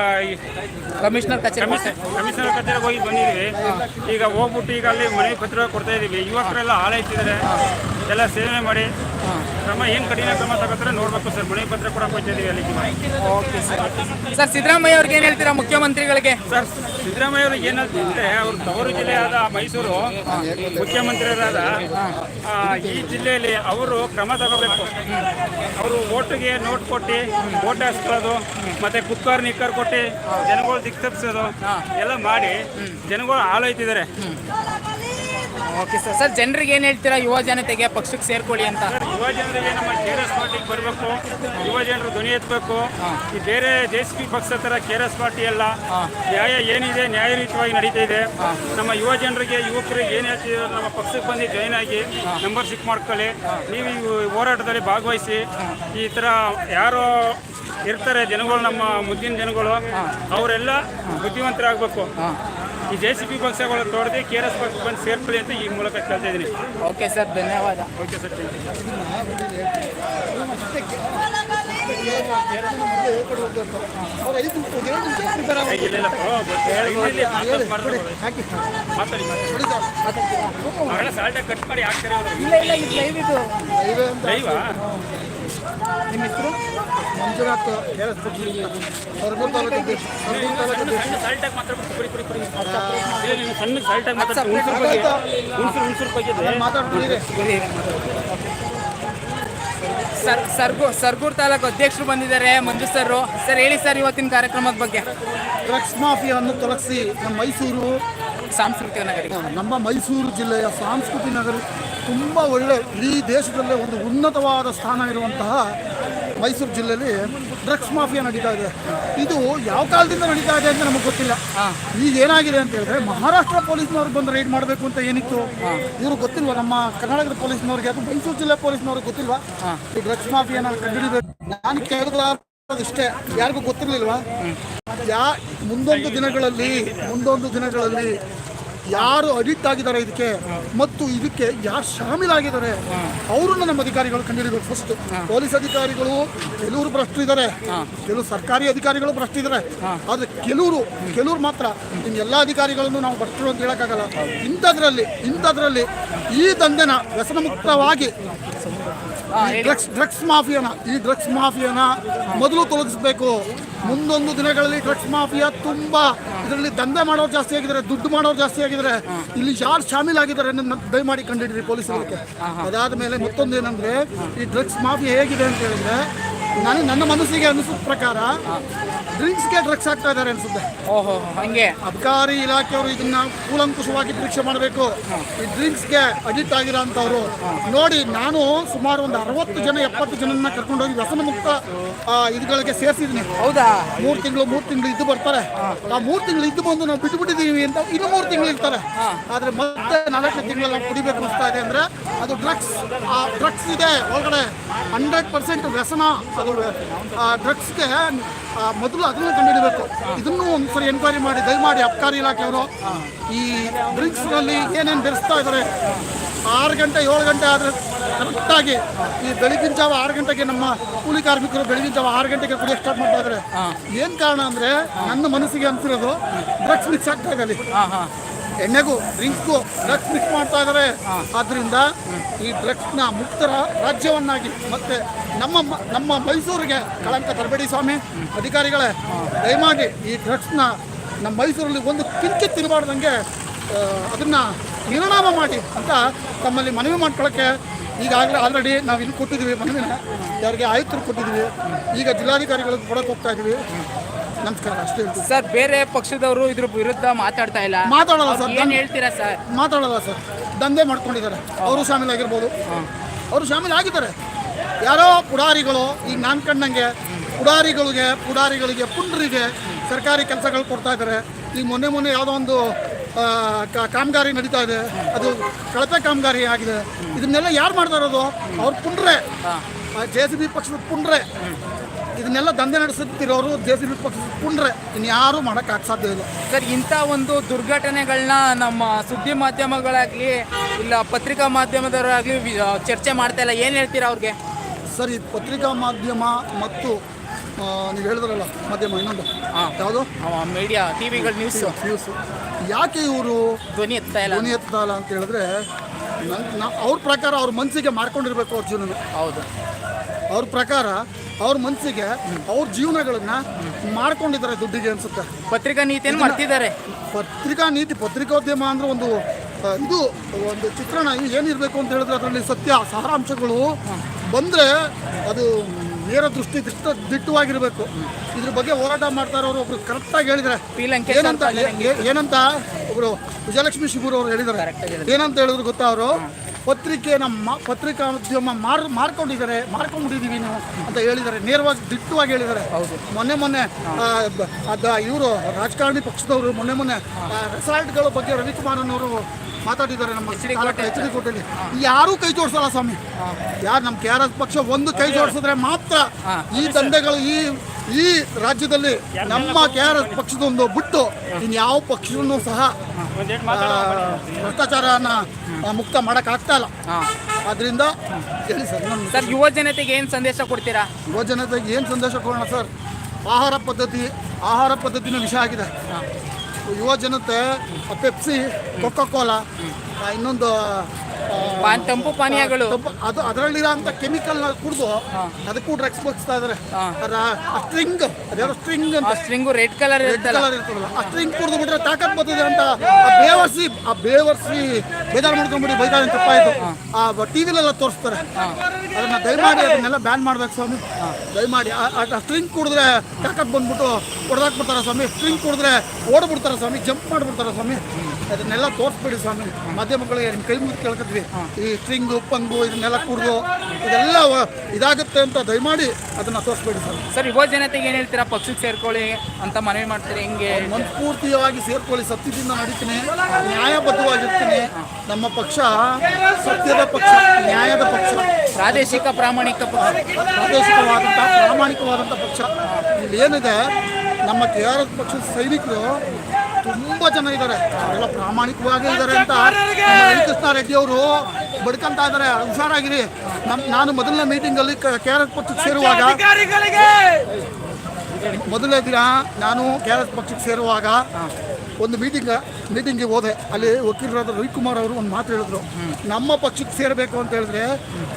ಕಮಿಷನರ್ ಕಚೇರಿ ಕಮಿಷನ್ ಕಮಿಷನರ್ ಕಚೇರಿಗೆ ಹೋಗಿ ಬಂದಿದ್ದೀವಿ. ಈಗ ಹೋಗ್ಬಿಟ್ಟು ಈಗ ಅಲ್ಲಿ ಮನೆ ಪತ್ರ ಕೊಡ್ತಾ ಇದ್ದೀವಿ. ಯುವಕರೆಲ್ಲ ಹಾಳಾಯ್ತಿದ್ದಾರೆ. ಎಲ್ಲ ಸೇವನೆ ಮಾಡಿ. ಕ್ರಮ ಏನು ಕಠಿಣ ಕ್ರಮ ತಗೋತಾರೆ ನೋಡ್ಬೇಕು ಸರ್. ಮನವಿ ಪತ್ರ ಕೂಡ ಓಕೆ ಸರ್. ಸರ್ ಸಿದ್ದರಾಮಯ್ಯ ಅವ್ರಿಗೆ ಏನು ಹೇಳ್ತೀರಾ ಮುಖ್ಯಮಂತ್ರಿಗಳಿಗೆ? ಸರ್ ಸಿದ್ದರಾಮಯ್ಯ ಅವ್ರಿಗೆ ಏನ್ ಹೇಳ್ತಿದ್ರೆ ಅವ್ರು ತವರು ಜಿಲ್ಲೆಯಾದ ಮೈಸೂರು ಮುಖ್ಯಮಂತ್ರಿಯರಾದ ಈ ಜಿಲ್ಲೆಯಲ್ಲಿ ಅವರು ಕ್ರಮ ತಗೋಬೇಕು. ಅವರು ಓಟಿಗೆ ನೋಟ್ ಕೊಟ್ಟು ಓಟ್ ಹಾಕ್ಸ್ಕೊಳ್ಳೋದು ಮತ್ತೆ ಕುಕ್ಕರ್ ನಿಕ್ಕರ್ ಕೊಟ್ಟು ಜನಗಳು ದಿಕ್ ತಪ್ಪಿಸೋದು ಎಲ್ಲ ಮಾಡಿ ಜನಗಳು ಹಾಳಾಯ್ತಿದ್ದಾರೆ. Okay sir. ಸರ್ ಜನರಿಗೆ ಏನು ಹೇಳ್ತೀರಾ? ಯುವ ಜನತೆಗೆ ಪಕ್ಷಕ್ಕೆ ಸೇರ್ಕೊಳ್ಳಿ ಅಂತ. ಯುವ ಜನರಿಗೆ ನಮ್ಮ ಕೆ ಆರ್ ಎಸ್ ಪಾರ್ಟಿಗೆ ಬರಬೇಕು. ಯುವ ಜನರು ಧ್ವನಿ ಎತ್ತಬೇಕು ಈ ಬೇರೆ ಜೆ ಸಿ ಪಿ ಪಕ್ಷ ಥರ ಕೆ ಆರ್ ಎಸ್ ಪಾರ್ಟಿ ಎಲ್ಲ ನ್ಯಾಯ ಏನಿದೆ ನ್ಯಾಯಯುತವಾಗಿ ನಡೀತಾ ಇದೆ ನಮ್ಮ ಯುವ ಜನರಿಗೆ ಯುವಕರಿಗೆ ಏನು ಹೇಳ್ತಿದ್ರು ನಮ್ಮ ಪಕ್ಷಕ್ಕೆ ಬಂದು ಜಾಯ್ನ್ ಆಗಿ ಮೆಂಬರ್ಶಿಪ್ ಮಾಡ್ಕೊಳ್ಳಿ. ನೀವು ಈ ಹೋರಾಟದಲ್ಲಿ ಭಾಗವಹಿಸಿ. ಈ ಥರ ಯಾರೋ ಇರ್ತಾರೆ ಜನಗಳು ನಮ್ಮ ಮುದ್ದಿನ ಜನಗಳು ಅವರೆಲ್ಲ ಬುದ್ಧಿವಂತರಾಗಬೇಕು. ಈ ಜೆ ಸಿ ಪಿ ಪಕ್ಷಗಳು ತೊಡೆದು ಕೆ ಆರ್ ಎಸ್ ಪಕ್ಷ ಬಂದು ಸೇರ್ಕೊಳ್ಳಿ ಅಂತ ಈ ಮೂಲಕ ಕೇಳ್ತಾ ಇದ್ದೀನಿ. ಓಕೆ ಸರ್ ಧನ್ಯವಾದ. ಓಕೆ ಸರ್ ಮಾತಾಡಿ, ಕಟ್ ಮಾಡಿ ಹಾಕ್ತಾರೆ ನಿಮ್ಮ ಹೆಸರು? ಮಂಜುನಾಥ್ ಸರ್ಗೂರ್ ತಾಲೂಕು ಸರ್ಗೂರ್ ತಾಲೂಕು ಸರ್ ಸರ್ಗು ಸರ್ಗೂರ್ ತಾಲೂಕು ಅಧ್ಯಕ್ಷರು ಬಂದಿದ್ದಾರೆ ಮಂಜು ಸರ್ ಸರ್ ಹೇಳಿ ಸರ್ ಇವತ್ತಿನ ಕಾರ್ಯಕ್ರಮದ ಬಗ್ಗೆ. ಡ್ರಗ್ಸ್ ಮಾಫಿಯಾವನ್ನು ತೊಲಗಿಸಿ ನಮ್ಮ ಮೈಸೂರು ಸಾಂಸ್ಕೃತಿಕ ನಗರಿ. ನಮ್ಮ ಮೈಸೂರು ಜಿಲ್ಲೆಯ ಸಾಂಸ್ಕೃತಿಕ ನಗರ ತುಂಬ ಒಳ್ಳೆ ಇಡೀ ದೇಶದಲ್ಲೇ ಒಂದು ಉನ್ನತವಾದ ಸ್ಥಾನ ಇರುವಂತಹ ಮೈಸೂರು ಜಿಲ್ಲೆಯಲ್ಲಿ ಡ್ರಗ್ಸ್ ಮಾಫಿಯಾ ನಡೀತಾ ಇದೆ. ಇದು ಯಾವ ಕಾಲದಿಂದ ನಡೀತಾ ಇದೆ ಅಂತ ನಮಗೆ ಗೊತ್ತಿಲ್ಲ. ಈಗ ಏನಾಗಿದೆ ಅಂತ ಹೇಳಿದ್ರೆ ಮಹಾರಾಷ್ಟ್ರ ಪೊಲೀಸ್ನವ್ರು ಬಂದು ರೈಡ್ ಮಾಡಬೇಕು ಅಂತ ಏನಿತ್ತು? ಇವರು ಗೊತ್ತಿಲ್ವಾ ನಮ್ಮ ಕರ್ನಾಟಕದ ಪೊಲೀಸ್ನವ್ರಿಗೆ ಅಥವಾ ಮೈಸೂರು ಜಿಲ್ಲೆ ಪೊಲೀಸ್ನವ್ರಿಗೆ ಗೊತ್ತಿಲ್ವಾ? ಈ ಡ್ರಗ್ಸ್ ಮಾಫಿಯಾನ ಕಂಡುಹಿಡಿಬೇಕು. ನಾನು ಕೇಳಿದ್ರಷ್ಟೇ ಯಾರಿಗೂ ಗೊತ್ತಿರಲಿಲ್ವಾ? ಯಾ ಮುಂದೊಂದು ದಿನಗಳಲ್ಲಿ ಮುಂದೊಂದು ದಿನಗಳಲ್ಲಿ ಯಾರು ಅಡಿಕ್ಟ್ ಆಗಿದ್ದಾರೆ ಇದಕ್ಕೆ ಮತ್ತು ಇದಕ್ಕೆ ಯಾರು ಶಾಮೀಲಾಗಿದ್ದಾರೆ ಅವರನ್ನ ನಮ್ಮ ಅಧಿಕಾರಿಗಳು ಕಂಡುಹಿಡಿಬೇಕು ಫಸ್ಟ್ ಪೊಲೀಸ್ ಅಧಿಕಾರಿಗಳು ಕೆಲವರು ಭ್ರಷ್ಟರಿದ್ದಾರೆ ಕೆಲವು ಸರ್ಕಾರಿ ಅಧಿಕಾರಿಗಳು ಭ್ರಷ್ಟಿದ್ದಾರೆ ಆದ್ರೆ ಕೆಲವರು ಕೆಲವರು ಮಾತ್ರ ಇನ್ನು ಎಲ್ಲ ಅಧಿಕಾರಿಗಳನ್ನು ನಾವು ಭ್ರಷ್ಟರು ಅಂತ ಹೇಳಕ್ಕಾಗಲ್ಲ. ಇಂಥದ್ರಲ್ಲಿ ಇಂಥದ್ರಲ್ಲಿ ಈ ದಂಧೆನ ವ್ಯಸನ ಮುಕ್ತವಾಗಿ ಡ್ರಗ್ಸ್ ಡ್ರಗ್ಸ್ ಮಾಫಿಯಾನ ಈ ಡ್ರಗ್ಸ್ ಮಾಫಿಯಾನ ಮೊದಲು ತೊಲಗಿಸ್ಬೇಕು. ಮುಂದೊಂದು ದಿನಗಳಲ್ಲಿ ಡ್ರಗ್ಸ್ ಮಾಫಿಯಾ ತುಂಬಾ ಇದರಲ್ಲಿ ದಂಧೆ ಮಾಡೋರು ಜಾಸ್ತಿ ಆಗಿದ್ದಾರೆ ದುಡ್ಡು ಮಾಡೋರು ಜಾಸ್ತಿ ಆಗಿದ್ದಾರೆ. ಇಲ್ಲಿ ಯಾರು ಶಾಮೀಲಾಗಿದ್ದಾರೆ ನನ್ನ ದಯಮಾಡಿ ಕಂಡಿಡ್ರಿ ಪೊಲೀಸರಿಗೆ. ಅದಾದ ಮೇಲೆ ಮತ್ತೊಂದು ಏನಂದ್ರೆ ಈ ಡ್ರಗ್ಸ್ ಮಾಫಿಯಾ ಹೇಗಿದೆ ಅಂತ ಹೇಳಿದ್ರೆ ನಾನು ನನ್ನ ಮನಸ್ಸಿಗೆ ಅನಿಸಿದ ಪ್ರಕಾರ ಡ್ರಿಂಕ್ಸ್ಗೆ ಡ್ರಗ್ಸ್ ಆಗ್ತಾ ಇದ್ದಾರೆ ಅನ್ಸುತ್ತೆ. ಓಹೋ ಹಂಗೆ? ಅಬಕಾರಿ ಇಲಾಖೆಯವರು ಇದನ್ನ ಕೂಲಂಕುಷವಾಗಿ ಪರೀಕ್ಷೆ ಮಾಡಬೇಕು. ಈ ಡ್ರಿಂಕ್ಸ್ಗೆ ಅಡಿಕ್ಟ್ ಆಗಿರೋ ನೋಡಿ ನಾನು ಸುಮಾರು ಒಂದು ಅರವತ್ತು ಜನ ಎಪ್ಪತ್ತು ಜನನ್ನ ಕರ್ಕೊಂಡೋಗಿ ವ್ಯಸನ ಮುಕ್ತ ಆ, ಇದುಗಳಿಗೆ ಸೇರಿಸಿದ್ದೀನಿ. ಹೌದಾ? ಮೂರು ತಿಂಗಳು ಮೂರು ತಿಂಗಳು ಇದ್ದು ಬರ್ತಾರೆ. ಆ ಮೂರು ತಿಂಗಳು ಇದ್ದು ಬಂದು ನಾವು ಬಿಟ್ಟು ಬಿಟ್ಟಿದ್ದೀವಿ ಅಂತ ಇನ್ನು ಮೂರು ತಿಂಗಳು ಇರ್ತಾರೆ. ಆದ್ರೆ ಮತ್ತೆ ನಾಲ್ಕು ತಿಂಗಳಲ್ಲಿ ನಾವು ಕುಡಿಬೇಕು ಅನಿಸ್ತಾ ಇದೆ ಅಂದ್ರೆ ಅದು ಡ್ರಗ್ಸ್ ಆ ಡ್ರಗ್ಸ್ ಇದೆ ಒಳಗಡೆ ಹಂಡ್ರೆಡ್ ಪರ್ಸೆಂಟ್ ವ್ಯಸನ ಡ್ರಗ್ಸ್ಗೆ ಮೊದಲು ಅದನ್ನು ಕಂಡುಹಿಡಬೇಕು. ಇದನ್ನು ಒಂದ್ಸರಿ ಎನ್ಕ್ವೈರಿ ಮಾಡಿ ದಯಮಾಡಿ ಅಬಕಾರಿ ಇಲಾಖೆಯವರು ಈ ಡ್ರಿಂಕ್ಸ್ನಲ್ಲಿ ಏನೇನು ಬೆರೆಸ್ತಾ ಇದ್ದಾರೆ. ಆರು ಗಂಟೆ ಏಳು ಗಂಟೆ ಆದರೆ ಕರೆಕ್ಟಾಗಿ ಈ ಬೆಳಗಿನ ಜಾವ ಆರು ಗಂಟೆಗೆ ನಮ್ಮ ಕೂಲಿ ಕಾರ್ಮಿಕರು ಬೆಳಗಿನ ಜಾವ ಆರು ಗಂಟೆಗೆ ಕುಡಿಯೋಕೆ ಸ್ಟಾರ್ಟ್ ಮಾಡ್ತಾ ಇದ್ದಾರೆ. ಏನು ಕಾರಣ ಅಂದರೆ ನನ್ನ ಮನಸ್ಸಿಗೆ ಅನ್ಸಿರೋದು ಡ್ರಗ್ಸ್ ಮಿಕ್ಸ್ ಆಗ್ತಾ ಇದೆ ಅಲ್ಲಿ. ಎಣ್ಣೆಗೂ ಡ್ರಿಂಕ್ಸ್ಗೂ ಡ್ರಗ್ಸ್ ಮಿಕ್ಸ್ ಮಾಡ್ತಾ ಇದ್ದಾರೆ ಆದ್ರಿಂದ ಈ ಡ್ರಗ್ಸ್ನ ಮುಕ್ತರ ರಾಜ್ಯವನ್ನಾಗಿ ಮತ್ತೆ ನಮ್ಮ ನಮ್ಮ ಮೈಸೂರಿಗೆ ಕಳಂಕ ತರಬೇಡಿ ಸ್ವಾಮಿ ಅಧಿಕಾರಿಗಳೇ ದಯಮಾಡಿ ಈ ಡ್ರಗ್ಸ್ನ ನಮ್ಮ ಮೈಸೂರಲ್ಲಿ ಒಂದು ಕಿಂಚಿತ್ ಇರಬಾರ್ದಂಗೆ ಅದನ್ನ ನಿರ್ಣಾಮ ಮಾಡಿ ಅಂತ ತಮ್ಮಲ್ಲಿ ಮನವಿ ಮಾಡ್ಕೊಳ್ಳೋಕ್ಕೆ ಈಗಾಗಲೇ ಆಲ್ರೆಡಿ ನಾವು ಇಲ್ಲಿ ಕೊಟ್ಟಿದ್ದೀವಿ ಮನವಿನ. ಯಾರಿಗೆ ಆಯುಕ್ತರು ಕೊಟ್ಟಿದ್ದೀವಿ ಈಗ ಜಿಲ್ಲಾಧಿಕಾರಿಗಳಿಗೆ ಕೊಡಕ್ಕೆ ಹೋಗ್ತಾ ಇದ್ದೀವಿ ನಮಸ್ಕಾರ ಅಷ್ಟೇ ಹೇಳ್ತೀನಿ. ಸರ್ ಬೇರೆ ಪಕ್ಷದವರು ಇದ್ರ ವಿರುದ್ಧ ಮಾತಾಡ್ತಾ ಇಲ್ಲ. ಮಾತಾಡಲ್ಲ ಸರ್ ಏನ್ ಹೇಳ್ತೀರಾ ಸರ್? ಮಾತಾಡಲ್ಲ ಸರ್ ದಂಧೆ ಮಾಡ್ಕೊಂಡಿದ್ದಾರೆ. ಅವರು ಶಾಮೀಲಾಗಿರ್ಬೋದು ಅವರು ಶಾಮೀಲಾಗಿದ್ದಾರೆ ಯಾರೋ ಪುಡಾರಿಗಳು ಈಗ ನಾನ್ ಕಂಡಂಗೆ ಪುಡಾರಿಗಳಿಗೆ ಪುಡಾರಿಗಳಿಗೆ ಪುಂಡ್ರಿಗೆ ಸರ್ಕಾರಿ ಕೆಲಸಗಳು ಕೊಡ್ತಾ ಇದ್ದಾರೆ. ಈ ಮೊನ್ನೆ ಮೊನ್ನೆ ಯಾವುದೋ ಒಂದು ಆ, ಕಾ- ಕಾಮಗಾರಿ ನಡೀತಾ ಇದೆ. ಅದು ಕಳಪೆ ಕಾಮಗಾರಿ ಆಗಿದೆ. ಇದನ್ನೆಲ್ಲ ಯಾರು ಮಾಡ್ತಾ ಇರೋದು? ಅವ್ರು ಪುಂಡ್ರೆ. ಜೆ ಸಿ ಬಿ ಪಕ್ಷದ ಪುಂಡ್ರೆ. ಇದನ್ನೆಲ್ಲ ದಂಧೆ ನಡೆಸುತ್ತಿರೋರು ಜೆ ಸಿ ಬಿ ಇನ್ಯಾರು ಪುಂಡ್ರೆ ಇನ್ಯಾರೂ ಮಾಡೋಕ್ಕಾಗ ಸಾಧ್ಯ ಇಲ್ಲ. ಸರ್ ಇಂಥ ಒಂದು ದುರ್ಘಟನೆಗಳನ್ನ ನಮ್ಮ ಸುದ್ದಿ ಮಾಧ್ಯಮಗಳಾಗ್ಲಿ ಇಲ್ಲ ಪತ್ರಿಕಾ ಮಾಧ್ಯಮದವರಾಗ್ಲಿ ಚರ್ಚೆ ಮಾಡ್ತಾ ಇಲ್ಲ. ಏನ್ ಹೇಳ್ತೀರಾ ಅವ್ರಿಗೆ? ಸರ್ ಪತ್ರಿಕಾ ಮಾಧ್ಯಮ ಮತ್ತು ನೀವು ಹೇಳಿದ್ರಲ್ಲ ಮಾಧ್ಯಮ ಇನ್ನೊಂದು. ಯಾವುದು? ಮೀಡಿಯಾ ಟಿವಿಗಳು ನ್ಯೂಸ್ ನ್ಯೂಸ್ ಯಾಕೆ ಇವರು ಧ್ವನಿ ಎತ್ತಾ ಇಲ್ಲ? ಧ್ವನಿ ಎತ್ತಲ್ಲ ಅಂತ ಹೇಳಿದ್ರೆ ನನ್ನ ಅವ್ರ ಪ್ರಕಾರ ಅವ್ರ ಮನಸ್ಸಿಗೆ ಮಾಡ್ಕೊಂಡಿರ್ಬೇಕು ಅವ್ರ ಜೀವನ ಹೌದು. ಅವ್ರ ಪ್ರಕಾರ ಅವ್ರ ಮನಸ್ಸಿಗೆ ಅವ್ರ ಜೀವನಗಳನ್ನ ಮಾಡ್ಕೊಂಡಿದ್ದಾರೆ ದುಡ್ಡಿಗೆ ಅನ್ಸುತ್ತೆ. ಪತ್ರಿಕಾ ನೀತಿಯನ್ನು ಮಾಡ್ತಿದ್ದಾರೆ. ಪತ್ರಿಕಾ ನೀತಿ ಪತ್ರಿಕೋದ್ಯಮ ಅಂದ್ರೆ ಒಂದು ಇದು ಒಂದು ಚಿತ್ರಣ ಏನಿರಬೇಕು ಅಂತ ಹೇಳಿದ್ರೆ ಅದರಲ್ಲಿ ಸತ್ಯ ಸಾರಾಂಶಗಳು ಬಂದರೆ ಅದು ನೇರ ದೃಷ್ಟಿ ದಿಟ್ಟ ದಿಟ್ಟವಾಗಿರಬೇಕು. ಇದ್ರ ಬಗ್ಗೆ ಹೋರಾಟ ಮಾಡ್ತಾ ಅವರು ಒಬ್ರು ಕರೆಕ್ಟಾಗಿ ಹೇಳಿದ್ರೆ. ಏನಂತ ಏನಂತ ಒಬ್ರು ವಿಜಯಲಕ್ಷ್ಮಿ ಶಿಬೂರ್ ಅವರು ಹೇಳಿದ್ದಾರೆ. ಏನಂತ ಹೇಳಿದ್ರು ಗೊತ್ತಾ ಅವರು? ಪತ್ರಿಕೆ ನಮ್ಮ ಪತ್ರಿಕೋದ್ಯಮ ಮಾರ್ ಮಾರ್ಕೊಂಡಿದ್ದಾರೆ ಮಾರ್ಕೊಂಡ್ಬಿಟ್ಟಿದ್ದೀವಿ ನಾವು ಅಂತ ಹೇಳಿದ್ದಾರೆ. ನೇರವಾಗಿ ದಿಟ್ಟವಾಗಿ ಹೇಳಿದ್ದಾರೆ. ಮೊನ್ನೆ ಮೊನ್ನೆ ಅದ ಇವರು ರಾಜಕಾರಣಿ ಪಕ್ಷದವರು ಮೊನ್ನೆ ಮೊನ್ನೆ ರೆಸಾರ್ಟ್ಗಳ ಬಗ್ಗೆ ರವಿಕುಮಾರ್ ಅನ್ನೋರು ಮಾತಾಡಿದ್ದಾರೆ ನಮ್ಮ ಎಚ್ ಡಿ ಕೋಟೆಯಲ್ಲಿ ಯಾರೂ ಕೈ ಜೋಡಿಸಲ್ಲ ಸ್ವಾಮಿ. ಯಾರು ನಮ್ಮ ಕೆ ಆರ್ ಎಸ್ ಪಕ್ಷ ಒಂದು ಕೈ ಜೋಡಿಸಿದ್ರೆ ಮಾತ್ರ ಈ ದಂಧೆಗಳು ಈ ಈ ರಾಜ್ಯದಲ್ಲಿ ನಮ್ಮ ಕೆ ಆರ್ ಎಸ್ ಪಕ್ಷದೊಂದು ಬಿಟ್ಟು ಇನ್ಯಾವ ಪಕ್ಷವನ್ನು ಸಹ ಭ್ರಷ್ಟಾಚಾರನ ಮುಕ್ತ ಮಾಡೋಕ್ಕಾಗ್ತಾ ಆಗ್ತಾ ಇಲ್ಲ. ಆದ್ರಿಂದ ಹೇಳಿ ಸರ್ ನಮ್ಮ ಸರ್ ಯುವ ಜನತೆಗೆ ಏನ್ ಸಂದೇಶ ಕೊಡ್ತೀರಾ? ಯುವ ಜನತೆಗೆ ಏನು ಸಂದೇಶ ಕೊಡೋಣ ಸರ್? ಆಹಾರ ಪದ್ಧತಿ ಆಹಾರ ಪದ್ಧತಿನ ವಿಷಯ ಆಗಿದೆ. ಯುವ ಜನತೆ ಪೆಪ್ಸಿ ಕೊಕ್ಕೋ ಕೋಲಾ ಇನ್ನೊಂದು ಪಾನ್ ತಂಪು ಪಾನೀಯಗಳು. ಅದು ಅದರಲ್ಲಿರೋ ಅಂತ ಕೆಮಿಕಲ್ ಕುಡಿದು ಅದಕ್ಕೂ ಡ್ರಗ್ಸ್ ಬಗ್ಸ್ತಾ ಇದಾರೆ. ಸ್ಟ್ರಿಂಗ್ ಅದ್ಯಾರೋ ಸ್ಟ್ರಿಂಗ್ ಅಂತ. String red colour red colour ಇರ್ತದಲ್ಲ. ಆ ಸ್ಟ್ರಿಂಗ್ ಕುಡಿದು ಬಿಟ್ರೆ ತಾಕತ್ ಬರ್ತದೆ ಅಂತ ಬೇವರ್ಸಿ ಆ ಬೇವರ್ಸಿ ಬೇಜಾರು ಮಾಡ್ಕೊಂಡ್ಬಿಡಿ ಬೈತಾರೆ ಅಂತ ತಪ್ಪಾಯ್ತು. ಆ ಟಿವಿಲೆಲ್ಲ ತೋರಿಸ್ತಾರೆ. ಅದನ್ನ ದಯಮಾಡಿ ಅದನ್ನೆಲ್ಲ ಬ್ಯಾನ್ ಮಾಡ್ಬೇಕು ಸ್ವಾಮಿ. ದಯಮಾಡಿ. ಆ ಸ್ಟ್ರಿಂಗ್ ಕುಡಿದ್ರೆ ತಾಕತ್ ಬಂದ್ಬಿಟ್ಟು ಹೊಡೆದಾಕ್ಬಿಡ್ತಾರೆ ಸ್ವಾಮಿ. ಸ್ಟ್ರಿಂಗ್ ಕುಡಿದ್ರೆ ಓಡ್ಬಿಡ್ತಾರೆ ಸ್ವಾಮಿ. ಜಂಪ್ ಮಾಡ್ಬಿಡ್ತಾರೆ ಸ್ವಾಮಿ. ಅದನ್ನೆಲ್ಲ ತೋರಿಸ್ಬಿಡಿ ಸ್ವಾಮಿ. ಮಾಧ್ಯಮಗಳಿಗೆ ನಿಮ್ಮ ಕೈ ಮುಗಿದು ಕೇಳ್ಕೊತೀವಿ. ಈ ಸ್ಟ್ರಿಂಗು ಪಂಗು ಇದನ್ನೆಲ್ಲ ಕುಡ್ದು ಇದೆಲ್ಲ ಇದಾಗುತ್ತೆ ಅಂತ ದಯಮಾಡಿ ಅದನ್ನ ತೋರಿಸ್ಬೇಡಿ ಸ್ವಾಮಿ. ಸರ್ ಯುವ ಜನತೆಗೆ ಏನು ಹೇಳ್ತೀರಾ? ಪಕ್ಷಕ್ಕೆ ಸೇರ್ಕೊಳ್ಳಿ ಅಂತ ಮನವಿ ಮಾಡ್ತೀರಿ? ಹೆಂಗೆ? ಮನಸ್ಫೂರ್ತಿಯಾಗಿ ಸೇರ್ಕೊಳ್ಳಿ. ಸತ್ಯದಿಂದ ನಡೀತೀನಿ. ನ್ಯಾಯಬದ್ಧವಾಗಿರ್ತೀನಿ. ನಮ್ಮ ಪಕ್ಷ ಸತ್ಯದ ಪಕ್ಷ ನ್ಯಾಯದ ಪಕ್ಷ. ಪ್ರಾದೇಶಿಕ ಪ್ರಾಮಾಣಿಕ ಪಕ್ಷ. ಪ್ರಾದೇಶಿಕವಾದಂಥ ಪ್ರಾಮಾಣಿಕವಾದಂಥ ಪಕ್ಷ. ಇಲ್ಲಿ ಏನಿದೆ ನಮ್ಮ ಕೆ ಆರ್ ಎಸ್ ಪಕ್ಷದ ಸೈನಿಕರು ತುಂಬ ಜನ ಇದ್ದಾರೆ ಎಲ್ಲ ಪ್ರಾಮಾಣಿಕವಾಗಿ ಇದ್ದಾರೆ ಅಂತ ಕೃಷ್ಣ ಹರಿಕೃಷ್ಣ ರೆಡ್ಡಿ ಅವರು ಬಡ್ಕಂತ ಇದ್ದಾರೆ. ಹುಷಾರಾಗಿರಿ. ನಮ್ ನಾನು ಮೊದಲನೇ ಮೀಟಿಂಗಲ್ಲಿ ಕೆ ಆರ್ ಎಸ್ ಪಕ್ಷಕ್ಕೆ ಸೇರುವಾಗ ಮೊದಲನೇ ದಿನ ನಾನು ಕೆ ಆರ್ ಎಸ್ ಪಕ್ಷಕ್ಕೆ ಸೇರುವಾಗ ಒಂದು ಮೀಟಿಂಗ್ ಮೀಟಿಂಗ್ಗೆ ಹೋದೆ. ಅಲ್ಲಿ ವಕೀಲರಾದ ರವಿಕುಮಾರ್ ಅವರು ಒಂದು ಮಾತು ಹೇಳಿದ್ರು. ನಮ್ಮ ಪಕ್ಷಕ್ಕೆ ಸೇರಬೇಕು ಅಂತ ಹೇಳಿದ್ರೆ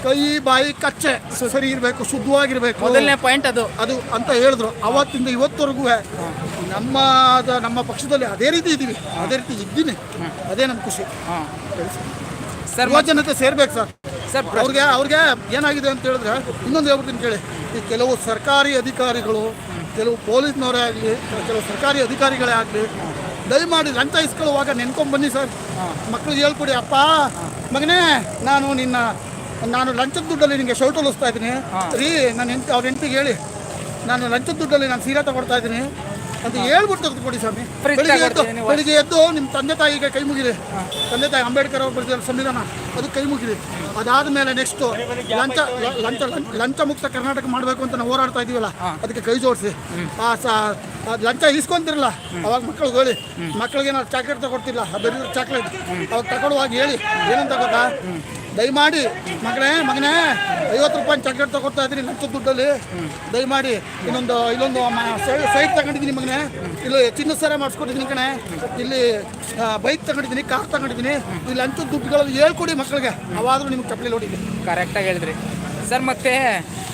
ಕೈ ಬಾಯಿ ಕಚ್ಚೆ ಸರಿ ಇರಬೇಕು ಶುದ್ಧವಾಗಿರ್ಬೇಕು. ಮೊದಲನೇ ಪಾಯಿಂಟ್ ಅದು. ಅದು ಅಂತ ಹೇಳಿದ್ರು. ಅವತ್ತಿಂದ ಇವತ್ತವರೆಗೂ ನಮ್ಮ ನಮ್ಮ ಪಕ್ಷದಲ್ಲಿ ಅದೇ ರೀತಿ ಇದ್ದೀವಿ. ಅದೇ ರೀತಿ ಇದ್ದೀನಿ. ಅದೇ ನಮ್ಮ ಖುಷಿ. ಸರ್ವ ಸರ್ ಜನತೆ ಸೇರ್ಬೇಕು ಸರ್. ಸರ್ ಅವ್ರಿಗೆ ಅವ್ರಿಗೆ ಏನಾಗಿದೆ ಅಂತ ಹೇಳಿದ್ರೆ ಇನ್ನೊಂದು ಹೇಳ್ಬಿಡ್ತೀನಿ ಕೇಳಿ. ಈ ಕೆಲವು ಸರ್ಕಾರಿ ಅಧಿಕಾರಿಗಳು ಕೆಲವು ಪೊಲೀಸ್ನವರೇ ಆಗಲಿ ಕೆಲವು ಸರ್ಕಾರಿ ಅಧಿಕಾರಿಗಳೇ ಆಗಲಿ ದಯಮಾಡಿ ಲಂಚ ಇಸ್ಕೊಳ್ಳುವಾಗ ನೆನ್ಕೊಂಡ್ ಬನ್ನಿ ಸರ್. ಮಕ್ಕಳಿಗೆ ಹೇಳ್ಕೊಡಿ ಅಪ್ಪ. ಮಗನೇ ನಾನು ನಿನ್ನ ನಾನು ಲಂಚದ ದುಡ್ಡಲ್ಲಿ ನಿಮಗೆ ಶರ್ಟ್ ಹೊಲಿಸ್ತಾ ಇದ್ದೀನಿ. ರೀ ನಾನು ಹೆಂಡ್ತಿ ಅವ್ರ ಹೆಂಡ್ತಿಗೆ ಹೇಳಿ. ನಾನು ಲಂಚದ ದುಡ್ಡಲ್ಲಿ ನಾನು ಸೀರೆ ತಗೊಳ್ತಾ ಇದ್ದೀನಿ. ಅಂತ ಹೇಳ್ಬಿಟ್ಟು ತೆಗೆದು ಕೊಡಿ ಸ್ವಾಮಿ. ಬೆಳಿಗ್ಗೆ ಎದ್ದು ಬೆಳಿಗ್ಗೆ ಎದ್ದು ನಿಮ್ಮ ತಂದೆ ತಾಯಿಗೆ ಕೈ ಮುಗಿದೆ ತಂದೆ ತಾಯಿ ಅಂಬೇಡ್ಕರ್ ಅವರು ಬರೆದಿರೋ ಸಂವಿಧಾನ ಅದು ಕೈ ಮುಗಿದೆ ಅದಾದ ಮೇಲೆ ನೆಕ್ಸ್ಟು ಲಂಚ ಲಂಚ ಲಂಚ- ಮುಕ್ತ ಕರ್ನಾಟಕ ಮಾಡಬೇಕು ಅಂತ ನಾವು ಹೋರಾಡ್ತಾ ಇದೀವಲ್ಲ ಅದಕ್ಕೆ ಕೈ ಜೋಡಿಸಿ. ಆ ಸ ಆ ಲಂಚ ಇಸ್ಕೊಂತಿರಲ್ಲ ಅವಾಗ ಮಕ್ಕಳಿಗೆ ಹೇಳಿ ಮಕ್ಕಳಿಗೆ ಏನಾದ್ರು ಚಾಕ್ಲೇಟ್ ತಗೊಡ್ತಿಲ್ಲ ಬರೀ ಚಾಕ್ಲೇಟ್ ಅವಾಗ ತಗೊಳ್ಳುವಾಗ ಹೇಳಿ ಏನಂತ ಗೊತ್ತಾ? ದಯಮಾಡಿ, ಮಗನೇ ಮಗನೇ, ಐವತ್ತು ರೂಪಾಯಿ ಚಾಕ್ಲೇಟ್ ತಗೋತಾ ಇದ್ದೀನಿ ಲಂಚದ ದುಡ್ಡಲ್ಲಿ. ದಯಮಾಡಿ ಇನ್ನೊಂದು, ಇಲ್ಲೊಂದು ಸೈಟ್ ತಗೊಂಡಿದ್ದೀನಿ ಮಗನೇ. ಇಲ್ಲಿ ಚಿನ್ನ ಸರ ಮಾಡಿಸ್ಕೊಟ್ಟಿದ್ದೀನಿ ಕಣೆ. ಇಲ್ಲಿ ಬೈಕ್ ತಗೊಂಡಿದ್ದೀನಿ ಕಾರ್ ತಗೊಂಡಿದ್ದೀನಿ. ಇಲ್ಲಿ ಲಂಚದ ದುಡ್ಡುಗಳಲ್ಲಿ ಹೇಳ್ಕೊಡಿ ಮಕ್ಕಳಿಗೆ. ಅವಾದರೂ ನಿಮ್ಗೆ ಚಪ್ಪಲಿ ನೋಡಿದ್ದೆ ಕರೆಕ್ಟಾಗಿ ಹೇಳಿದ್ರಿ. ಸರ್ ಮತ್ತೆ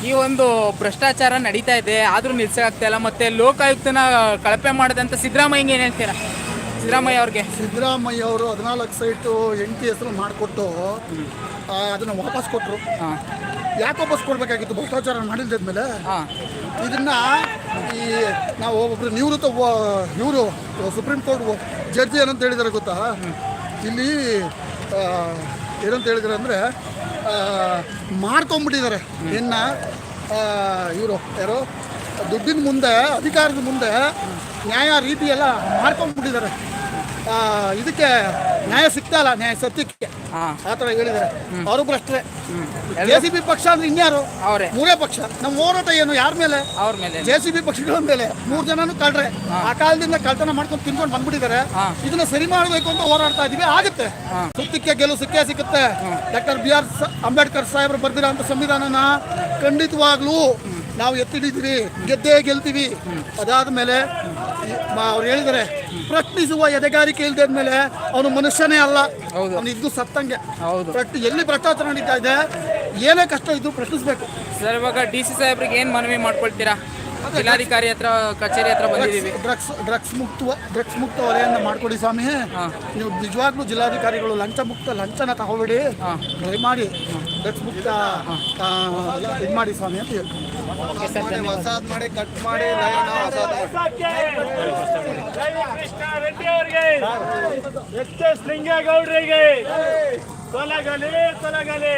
ಈ ಒಂದು ಭ್ರಷ್ಟಾಚಾರ ನಡೀತಾ ಇದೆ, ಆದರೂ ನಿಲ್ಸಕ್ಕಾಗ್ತಾ ಇಲ್ಲ, ಮತ್ತೆ ಲೋಕಾಯುಕ್ತನ ಕಳಪೆ ಮಾಡಿದಂಥ ಸಿದ್ದರಾಮಯ್ಯಗೆ ಏನು ಹೇಳ್ತೀರಾ? ಸಿದ್ದರಾಮಯ್ಯ ಅವ್ರಿಗೆ? ಸಿದ್ದರಾಮಯ್ಯ ಅವರು ಹದಿನಾಲ್ಕು ಸೈಟು ಎಂಟಿ ಹೆಸರು ಮಾಡಿಕೊಟ್ಟು ಅದನ್ನು ವಾಪಸ್ ಕೊಟ್ಟರು ಹಾಂ. ಯಾಕೆ ವಾಪಸ್ ಕೊಡಬೇಕಾಗಿತ್ತು? ಭ್ರಷ್ಟಾಚಾರ ಮೇಲೆ? ಹಾಂ. ಇದನ್ನ ಈ ನಾವು ಒಬ್ಬೊಬ್ರು ನಿವೃತ್ತ ಇವರು ಸುಪ್ರೀಂ ಕೋರ್ಟ್ ಜಡ್ಜಿ ಏನಂತ ಹೇಳಿದ್ದಾರೆ ಗೊತ್ತಾ? ಇಲ್ಲಿ ಏನಂತ ಹೇಳಿದಾರೆ ಅಂದರೆ ಮಾಡ್ಕೊಂಬಿಟ್ಟಿದ್ದಾರೆ ಇನ್ನು ಇವರು ಯಾರು? ದುಡ್ಡಿನ ಮುಂದೆ ಅಧಿಕಾರದ ಮುಂದೆ ನ್ಯಾಯ ರೀತಿ ಎಲ್ಲ ಮಾಡ್ಕೊಂಡ್ಬಿಟ್ಟಿದ್ದಾರೆ ಆ, ಇದಕ್ಕೆ ನ್ಯಾಯ ಸಿಗ್ತಾ ಇಲ್ಲ ನ್ಯಾಯ ಸತ್ಯಕ್ಕೆ. ಆ ಥರ ಹೇಳಿದ್ದಾರೆ. ಅವರು ಭ್ರಷ್ಟರೇ ಜೆ ಸಿ ಬಿ ಪಕ್ಷ ಅಂದ್ರೆ ಇನ್ಯಾರು? ಅವರೇ. ಮೂರೇ ಪಕ್ಷ. ನಮ್ಮ ಹೋರಾಟ ಏನು? ಯಾರ ಮೇಲೆ? ಅವ್ರ ಮೇಲೆ. ಜೆ ಸಿ ಬಿ ಪಕ್ಷಗಳ ಮೇಲೆ. ಮೂರು ಜನನು ಕಳ್ರೆ ಆ ಕಾಲದಿಂದ ಕಳ್ತನ ಮಾಡ್ಕೊಂಡು ತಿನ್ಕೊಂಡು ಬಂದ್ಬಿಟ್ಟಿದ್ದಾರೆ. ಇದನ್ನ ಸರಿ ಮಾಡಬೇಕು ಅಂತ ಹೋರಾಡ್ತಾ ಇದೀವಿ. ಆಗುತ್ತೆ. ಸುತ್ತಿಕ್ಕೆ ಗೆಲುವು ಸಿಕ್ಕೇ ಸಿಗುತ್ತೆ ಡಾಕ್ಟರ್ ಬಿ ಆರ್ ಅಂಬೇಡ್ಕರ್ ಸಾಹೇಬರು ಬರ್ದಿರೋ ಅಂತ ಸಂವಿಧಾನನ ಖಂಡಿತವಾಗ್ಲೂ ನಾವು ಎತ್ತಿಡಿದ್ವಿ ಗೆದ್ದೇ ಗೆಲ್ತೀವಿ. ಅದಾದ್ಮೇಲೆ ಅವ್ರು ಹೇಳಿದ್ರೆ ಪ್ರಶ್ನಿಸುವ ಎದೆಗಾರಿಕೆ ಮೇಲೆ ಅವನು ಮನುಷ್ಯನೇ ಅಲ್ಲ. ಅವನು ಇದ್ದು ಸತ್ತಂಗೆ. ಹೌದು. ಎಲ್ಲಿ ಭ್ರಷ್ಟಾಚಾರ ನಡೀತಾ ಇದೆ ಏನೇ ಕಷ್ಟ ಇದ್ದು ಪ್ರಶ್ನಿಸ್ಬೇಕು. ಸರ್ ಇವಾಗ ಡಿ ಸಿ ಸಾಹೇಬ್ರಿಗೆ ಏನು ಮನವಿ ಮಾಡ್ಕೊಳ್ತೀರಾ? ಜಿಲ್ಲಾಧಿಕಾರಿ ಹತ್ರ ಕಚೇರಿ ಹತ್ರ ಬಂದಿದ್ದೀವಿ. ಡ್ರಗ್ಸ್ ಡ್ರಗ್ಸ್ ಮುಕ್ತ ಡ್ರಗ್ಸ್ ಮುಕ್ತ ವಲಯನ ಮಾಡ್ಕೊಡಿ ಸ್ವಾಮಿ. ನೀವು ನಿಜವಾಗ್ಲೂ ಜಿಲ್ಲಾಧಿಕಾರಿಗಳು ಲಂಚ ಮುಕ್ತ ಲಂಚನ ತಗೋಬೇಡಿ. ದಯಮಾಡಿ. ಡ್ರಗ್ಸ್ ಮುಕ್ತ ಇದು ಮಾಡಿ ಸ್ವಾಮಿ ಅಂತ ಹೇಳಿ ಹೊಸಾದ್ ಮಾಡಿ ಕಟ್ ಮಾಡಿ ಕೃಷ್ಣ ರೆಡ್ಡಿ ಅವರಿಗೆ. ಎಚ್ ಎಸ್ ಲಿಂಗೇಗೌಡರಿಗೆ. ತೊಲಗಲಿ ತೊಲಗಲಿ